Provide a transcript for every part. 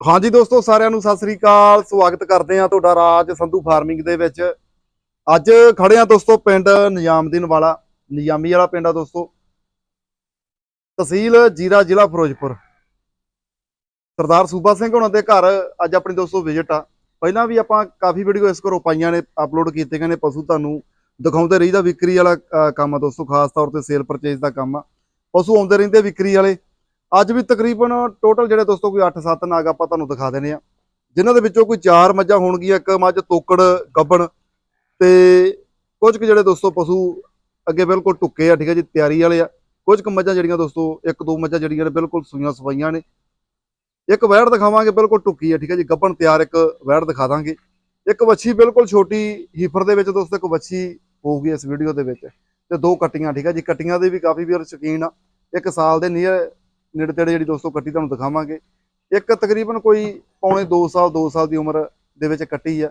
ਹਾਂਜੀ ਦੋਸਤੋ, ਸਾਰਿਆਂ ਨੂੰ ਸਤਿ ਸ੍ਰੀ ਅਕਾਲ। ਸਵਾਗਤ ਕਰਦੇ ਆ ਤੁਹਾਡਾ ਰਾਜ ਸੰਧੂ ਫਾਰਮਿੰਗ ਦੇ ਵਿੱਚ। ਅੱਜ ਖੜੇ ਆ ਦੋਸਤੋ, ਪਿੰਡ ਨਿਜ਼ਾਮਦੀਨ ਵਾਲਾ, ਨਿਜ਼ਾਮੀ ਵਾਲਾ ਪਿੰਡ ਆ ਦੋਸਤੋ। ਤਹਿਸੀਲ ਜੀਰਾ ਜ਼ਿਲ੍ਹਾ ਫਿਰੋਜ਼ਪੁਰ। ਸਰਦਾਰ ਸੂਬਾ ਸਿੰਘ ਉਹਨਾਂ ਦੇ ਘਰ ਅੱਜ ਆਪਣੀ ਦੋਸਤੋ ਵਿਜ਼ਿਟ ਆ। ਪਹਿਲਾਂ ਵੀ ਆਪਾਂ ਕਾਫੀ ਵੀਡੀਓ ਇਸ ਘਰੋਂ ਪਾਈਆਂ ਨੇ ਅਪਲੋਡ ਕੀਤੇ ਗਏ ਨੇ, ਪਸ਼ੂ ਤੁਹਾਨੂੰ ਦਿਖਾਉਂਦੇ ਰਹੀਦਾ ਵਿਕਰੀ ਵਾਲਾ ਕੰਮ ਆ ਦੋਸਤੋ, ਖਾਸ ਤੌਰ ਤੇ ਸੇਲ ਪਰਚੇਜ ਦਾ ਕੰਮ ਆ। ਪਸ਼ੂ ਆਉਂਦੇ ਰਹਿੰਦੇ ਵਿਕਰੀ ਵਾਲੇ। ਅੱਜ ਵੀ ਤਕਰੀਬਨ ਟੋਟਲ ਜਿਹੜੇ ਦੋਸਤੋ ਕੋਈ 8-7 ਨਾਗ ਆਪਾਂ ਤੁਹਾਨੂੰ ਦਿਖਾ ਦੇਣੇ ਆ। ਜਿਨ੍ਹਾਂ ਦੇ ਵਿੱਚੋਂ ਕੋਈ 4 ਮੱਝਾਂ ਹੋਣਗੀਆਂ, ਇੱਕ ਮੱਝ, ਤੋਕੜ, ਗੱਬਣ ਤੇ ਕੁਝ ਕੁ ਜਿਹੜੇ ਦੋਸਤੋ ਪਸ਼ੂ ਅੱਗੇ ਬਿਲਕੁਲ ਟੁੱਕੇ ਆ, ਠੀਕ ਹੈ ਜੀ, ਤਿਆਰੀ ਵਾਲੇ ਆ। ਕੁਝ ਕੁ ਮੱਝਾਂ ਜਿਹੜੀਆਂ ਦੋਸਤੋ, ਇੱਕ ਦੋ ਮੱਝਾਂ ਜਿਹੜੀਆਂ ਨੇ ਬਿਲਕੁਲ ਸੂਈਆਂ ਸਵਾਈਆਂ ਨੇ। ਇੱਕ ਵੈੜ ਦਿਖਾਵਾਂਗੇ, ਬਿਲਕੁਲ ਟੁੱਕੀ ਆ, ਠੀਕ ਹੈ ਜੀ, ਗੱਬਣ ਤਿਆਰ ਇੱਕ ਵੈੜ ਦਿਖਾ ਦਾਂਗੇ। ਇੱਕ ਵੱਛੀ ਬਿਲਕੁਲ ਛੋਟੀ ਹੀਫਰ ਦੇ ਵਿੱਚ ਦੋਸਤੋ, ਇੱਕ ਵੱਛੀ ਹੋਊਗੀ ਇਸ ਵੀਡੀਓ ਦੇ ਵਿੱਚ। ਤੇ ਦੋ ਕੱਟੀਆਂ, ਠੀਕ ਹੈ ਜੀ, ਕੱਟੀਆਂ ਦੇ ਵੀ ਕਾਫੀ ਵੀਰ ਸ਼ੌਕੀਨ ਆ। ਇੱਕ ਸਾਲ ਦੇ ਨੀਅਰ ਨੇੜੇ ਤੇੜੇ ਜਿਹੜੀ ਦੋਸਤੋ ਕੱਟੀ ਤੁਹਾਨੂੰ ਦਿਖਾਵਾਂਗੇ। ਇੱਕ ਤਕਰੀਬਨ ਕੋਈ ਪੌਣੇ 2 ਸਾਲ 2 ਸਾਲ ਦੀ ਉਮਰ ਦੇ ਵਿੱਚ ਕੱਟੀ ਆ।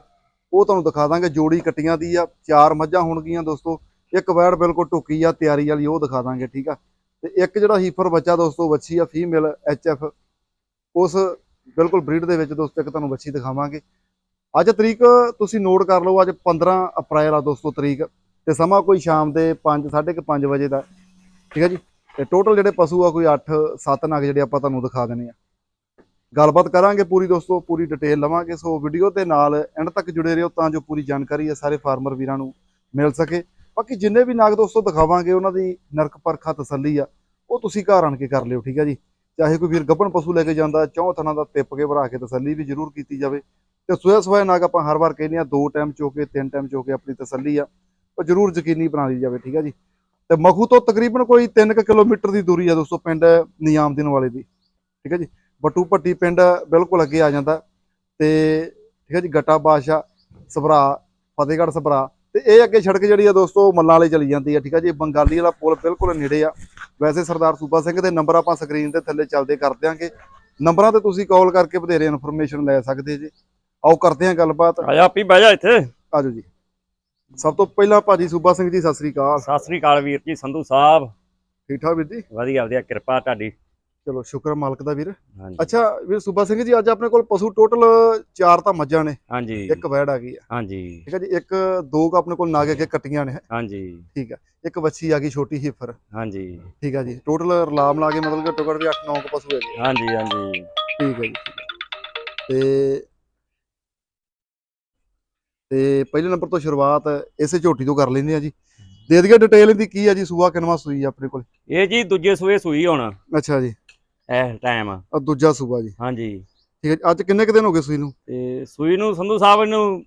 ਉਹ ਤੁਹਾਨੂੰ ਦਿਖਾ ਦਾਂਗੇ, ਜੋੜੀ ਕੱਟੀਆਂ ਦੀ ਆ, ਚਾਰ ਮੱਝਾਂ ਹੋਣਗੀਆਂ ਦੋਸਤੋ। ਇੱਕ ਵੈੜ ਬਿਲਕੁਲ ਟੁੱਕੀ ਆ, ਤਿਆਰੀ ਵਾਲੀ ਉਹ ਦਿਖਾ ਦਾਂਗੇ, ਠੀਕ ਆ। ਤੇ ਇੱਕ ਜਿਹੜਾ ਹੀਫਰ ਬੱਚਾ ਦੋਸਤੋ, ਵੱਛੀ ਆ, ਫੀਮੇਲ ਐਫ, ਉਸ ਬਿਲਕੁਲ ਬਰੀਡ ਦੇ ਵਿੱਚ ਦੋਸਤੋ ਇੱਕ ਤੁਹਾਨੂੰ ਵੱਛੀ ਦਿਖਾਵਾਂਗੇ। ਅੱਜ ਤਰੀਕ ਤੁਸੀਂ ਨੋਟ ਕਰ ਲਓ, ਅੱਜ 15 ਅਪ੍ਰੈਲ ਆ ਦੋਸਤੋ ਤਰੀਕ। ਤੇ ਸਮਾਂ ਕੋਈ ਸ਼ਾਮ ਦੇ 5 5:30 ਵਜੇ ਦਾ, ਠੀਕ ਹੈ ਜੀ? ਤੇ ਟੋਟਲ ਜਿਹੜੇ ਪਸ਼ੂ ਆ, ਕੋਈ 8 7 ਨਗ ਜਿਹੜੇ ਆਪਾਂ ਤੁਹਾਨੂੰ ਦਿਖਾ ਦੇਣੇ ਆ। ਗੱਲਬਾਤ ਕਰਾਂਗੇ ਪੂਰੀ ਦੋਸਤੋ, ਪੂਰੀ ਡਿਟੇਲ ਲਵਾਂਗੇ। ਸੋ ਵੀਡੀਓ ਦੇ ਨਾਲ ਐਂਡ ਤੱਕ ਜੁੜੇ ਰਹੋ ਤਾਂ ਜੋ ਪੂਰੀ ਜਾਣਕਾਰੀ ਹੈ ਸਾਰੇ ਫਾਰਮਰ ਵੀਰਾਂ ਨੂੰ ਮਿਲ ਸਕੇ। ਬਾਕੀ ਜਿੰਨੇ ਵੀ ਨਾਗ ਦੋਸਤੋ ਦਿਖਾਵਾਂਗੇ, ਉਹਨਾਂ ਦੀ ਨਰਕ ਪਰਖਾ ਤਸੱਲੀ ਆ, ਉਹ ਤੁਸੀਂ ਘਰ ਆਣ ਕੇ ਕਰ ਲਿਓ, ਠੀਕ ਹੈ ਜੀ? ਚਾਹੇ ਕੋਈ ਵੀਰ ਗੱਭਣ ਪਸ਼ੂ ਲੈ ਕੇ ਜਾਂਦਾ, ਚੌਂ ਥਣਾ ਦਾ ਟਿੱਪ ਕੇ ਭਰਾ ਕੇ ਤਸੱਲੀ ਵੀ ਜ਼ਰੂਰ ਕੀਤੀ ਜਾਵੇ। ਤੇ ਸੋਇਆ ਸੋਇਆ ਨਾਗ ਆਪਾਂ ਹਰ ਵਾਰ ਕਹਿੰਦੇ ਆ, ਦੋ ਟਾਈਮ ਚੋਕੇ ਤਿੰਨ ਟਾਈਮ ਚੋਕੇ ਆਪਣੀ ਤਸੱਲੀ ਆ, ਉਹ ਜ਼ਰੂਰ ਯਕੀਨੀ ਬਣਾ ਲਈ ਜਾਵੇ, ਠੀਕ ਹੈ ਜੀ? ਤੇ ਮਖੂ ਤੋਂ ਤਕਰੀਬਨ ਕੋਈ 3 ਕਿਲੋਮੀਟਰ ਦੀ ਦੂਰੀ ਆ ਦੋਸਤੋ ਪਿੰਡ ਨਿਜ਼ਾਮਦੀਨ ਵਾਲੇ ਦੀ ਠੀਕ ਹੈ ਜੀ? ਬਟੂ ਪੱਟੀ ਪਿੰਡ ਬਿਲਕੁਲ ਅੱਗੇ ਆ ਜਾਂਦਾ ਤੇ ਠੀਕ ਹੈ ਜੀ ਗੱਟਾ ਬਾਦਸ਼ਾਹ ਸਭਰਾ ਫਤਿਹਗੜ੍ਹ ਸਭਰਾ ਤੇ ਇਹ ਅੱਗੇ ਸੜਕ ਜਿਹੜੀ ਆ ਦੋਸਤੋ ਮੱਲਾਂ ਵਾਲੇ ਚਲੀ ਜਾਂਦੀ ਆ ਠੀਕ ਹੈ ਜੀ? ਬੰਗਾਲੀ ਵਾਲਾ ਪੁਲ ਬਿਲਕੁਲ ਨੇੜੇ ਆ। ਵੈਸੇ ਸਰਦਾਰ ਸੂਬਾ ਸਿੰਘ ਦੇ ਨੰਬਰ ਆਪਾਂ ਸਕਰੀਨ ਦੇ ਥੱਲੇ ਚੱਲਦੇ ਕਰ ਦਿਆਂਗੇ। ਨੰਬਰਾਂ ਤੇ ਤੁਸੀਂ ਕਾਲ ਕਰਕੇ ਵਧੇਰੇ ਇਨਫੋਰਮੇਸ਼ਨ ਲੈ ਸਕਦੇ ਜੀ। ਆਓ ਕਰਦੇ ਹਾਂ ਗੱਲਬਾਤ। ਆਜਾ ਆਪੀ ਬਹਿ ਜਾ ਇੱਥੇ। ਆਜੋ ਜੀ। ਸਭ ਤੋਂ ਪਹਿਲਾਂ ਭਾਜੀ ਸੂਬਾ ਸਿੰਘ ਜੀ ਸਤਿ ਸ੍ਰੀ ਅਕਾਲ। ਸਤਿ ਸ੍ਰੀ ਅਕਾਲ ਵੀਰ ਜੀ ਸੰਧੂ ਸਾਹਿਬ। ਠੀਕ ਠਾਕ ਵੀਰ ਜੀ? ਵਧੀਆ ਵਧੀਆ ਕਿਰਪਾ ਤੁਹਾਡੀ। ਚਲੋ ਸ਼ੁਕਰ ਮਾਲਕ ਦਾ ਵੀਰ। ਹਾਂਜੀ। ਅੱਛਾ ਵੀਰ ਸੂਬਾ ਸਿੰਘ ਜੀ ਅੱਜ ਆਪਣੇ ਕੋਲ ਪਸ਼ੂ ਟੋਟਲ ਚਾਰ ਤਾਂ ਮੱਝਾਂ ਨੇ। ਹਾਂਜੀ। ਇੱਕ ਵੈੜ ਆ ਗਈ ਆ। ਹਾਂਜੀ। ਠੀਕ ਹੈ ਜੀ ਇੱਕ ਦੋ ਕ ਆਪਣੇ ਕੋਲ ਨਾਗੇ ਅੱਗੇ ਕੱਟੀਆਂ ਨੇ। ਹਾਂਜੀ। ਠੀਕ ਆ ਇੱਕ ਵੱਛੀ ਆ ਗਈ ਛੋਟੀ ਹੀਫਰ ਹਾਂਜੀ। ਠੀਕ ਆ ਜੀ ਟੋਟਲ ਰਲਾਮ ਲਾ ਕੇ ਮਤਲਬ ਘੱਟੋ ਘੱਟ ਵੀ 8-9 ਕ ਪਸ਼ੂ ਹੈਗੇ। ਹਾਂਜੀ ਹਾਂਜੀ। ਠੀਕ ਹੈ ਜੀ। ਤੇ ਤੇ ਪਹਿਲੇ ਨੰਬਰ ਤੋਂ ਸ਼ੁਰੂਆਤ ਇਸੇ ਝੋਟੀ ਤੋਂ ਕਰ ਲੈਂਦੇ ਆ ਜੀ। ਦੇ ਦਈਏ ਡਿਟੇਲ ਇਹਦੀ ਕੀ ਆ ਜੀ? ਸੂਆ ਕਿਨਵਾ ਸੂਈ ਆ ਆਪਣੇ ਕੋਲ? ਇਹ ਜੀ ਦੂਜੇ ਸੂਏ ਸੂਈ ਹੁਣ। ਅੱਛਾ ਜੀ। ਇਸ ਟਾਈਮ ਆ। ਦੂਜਾ ਸੂਆ ਜੀ। ਹਾਂਜੀ। ਠੀਕ ਹੈ। ਅੱਜ ਕਿੰਨੇ ਕ ਦਿਨ ਹੋ ਗਏ ਸੂਈ ਨੂੰ? ਤੇ ਸੂਈ ਨੂੰ ਸੰਧੂ ਸਾਹਿਬ ਨੂੰ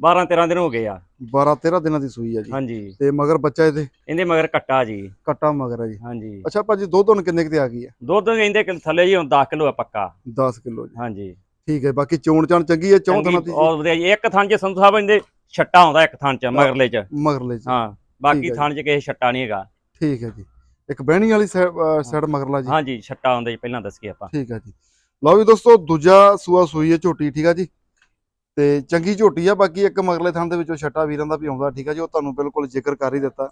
12 13 ਦਿਨ ਹੋ ਗਏ ਆ। 12 13 ਦਿਨਾਂ ਦੀ ਸੂਈ ਆ ਜੀ। ਹਾਂਜੀ। ਤੇ ਮਗਰ ਬੱਚਾ ਇਹਦੇ? ਇਹਦੇ ਮਗਰ ਕੱਟਾ ਜੀ। ਕੱਟਾ ਮਗਰ ਆ ਜੀ। ਹਾਂਜੀ। ਅੱਛਾ ਭਾਜੀ ਦੁੱਧ ਹੁਣ ਕਿੰਨੇ ਕੁ ਤੇ ਆ ਗਈ ਆ? ਦੁੱਧ ਕਹਿੰਦੇ ਥੱਲੇ ਜੀ ਹੁਣ 10 ਕਿਲੋ ਆ ਪੱਕਾ। 10 ਕਿਲੋ ਜੀ। ਹਾਂਜੀ। ਠੀਕ ਹੈ ਬਾਕੀ ਚੋਣ ਚਾਣ ਚੰਗੀ ਹੈ ਚੌਂ ਦਿਨਾਂ ਦੀ ਜੀ ਬਹੁਤ ਵਧੀਆ ਜੀ। ਇੱਕ ਥਾਂ 'ਚ ਸੰਧੂ ਸਾਹਿਬ ਇਹਦੇ ਛੱਟਾ ਆਉਂਦਾ ਇੱਕ ਥਾਂ 'ਚ ਮਗਰਲੇ 'ਚ। ਮਗਰਲੇ ਜੀ ਹਾਂ ਬਾਕੀ ਹੈ ਥਾਂ 'ਚ ਕਿਸੇ ਛੱਟਾ ਨਹੀਂ ਹੈਗਾ। ਠੀਕ ਹੈ ਜੀ। ਇੱਕ ਬਹਿਣੀ ਵਾਲੀ ਸਾਈਡ ਮਗਰਲਾ ਜੀ। ਹਾਂਜੀ ਛੱਟਾ ਆਉਂਦਾ ਜੀ ਪਹਿਲਾਂ ਦੱਸੀਏ ਆਪਾਂ। ਠੀਕ ਹੈ ਜੀ। ਲਓ ਵੀ ਦੋਸਤੋ ਦੂਜਾ ਸੂਆ ਸੂਈ ਹੈ ਝੋਟੀ ਠੀਕ ਆ ਜੀ? ਤੇ ਚੰਗੀ ਝੋਟੀ ਆ ਬਾਕੀ ਇੱਕ ਮਗਰਲੇ ਥਾਂ ਦੇ ਵਿੱਚੋਂ ਛੱਟਾ ਵੀਰਾਂ ਦਾ ਵੀ ਆਉਂਦਾ ਠੀਕ ਆ ਜੀ? ਉਹ ਤੁਹਾਨੂੰ ਬਿਲਕੁਲ ਜ਼ਿਕਰ ਕਰ ਹੀ ਦਿੱਤਾ।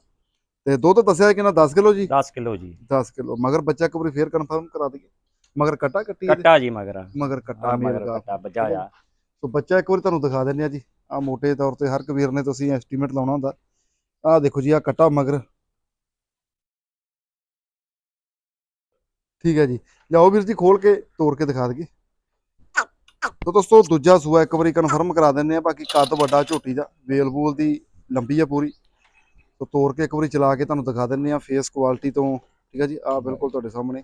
ਤੇ ਦੁੱਧ ਦੱਸਿਆ ਕਿ ਨਾ 10 ਕਿਲੋ ਜੀ? 10 ਕਿਲੋ ਜੀ। 10 ਕਿਲੋ। ਮਗਰ ਬੱਚਾ ਇੱਕ ਵਾਰੀ ਫੇਰ ਕਨਫਰਮ ਕਰਾ ਦਈਏ। ਮਗਰ ਕੱਟਾ ਕੱਟੀ ਇਹਦੇ? ਕੱਟਾ ਜੀ ਮਗਰ। ਮਗਰ ਕੱਟਾ ਆ ਮੇਲ ਮਗਰ ਦਾ। ਕੱਟਾ ਬਜਾਇਆ ਸੋ ਬੱਚਾ ਇੱਕ ਵਾਰੀ ਤੁਹਾਨੂੰ ਦਿਖਾ ਦਿੰਦੇ ਆ ਜੀ। ਆ ਮੋٹے ਤੌਰ ਤੇ ਹਰ ਕਬੀਰ ਨੇ ਤੁਸੀਂ ਐਸਟੀਮੇਟ ਲਾਉਣਾ ਹੁੰਦਾ। ਆ ਦੇਖੋ ਜੀ ਆ ਕੱਟਾ ਮਗਰ। ਠੀਕ ਹੈ ਜੀ। ਲਿਆਓ ਵੀਰ ਜੀ ਖੋਲ ਕੇ ਤੋੜ ਕੇ ਦਿਖਾ ਦਈਏ। ਤੋ ਦੋਸਤੋ ਦੂਜਾ ਸੂਆ ਇੱਕ ਵਾਰੀ ਕਨਫਰਮ ਕਰਾ ਦਿੰਦੇ ਆ ਬਾਕੀ ਕੱਦ ਵੱਡਾ ਝੋਟੀ ਦਾ ਵੇਲ ਬੂਲ ਦੀ ਲੰਬੀ ਆ ਪੂਰੀ। ਤੋ ਤੋੜ ਕੇ ਇੱਕ ਵਾਰੀ ਚਲਾ ਕੇ ਤੁਹਾਨੂੰ ਦਿਖਾ ਦਿੰਦੇ ਆ ਫੇਸ ਕੁਆਲਿਟੀ ਤੋਂ। ਠੀਕ ਹੈ ਜੀ ਆ ਬਿਲਕੁਲ ਤੁਹਾਡੇ ਸਾਹਮਣੇ।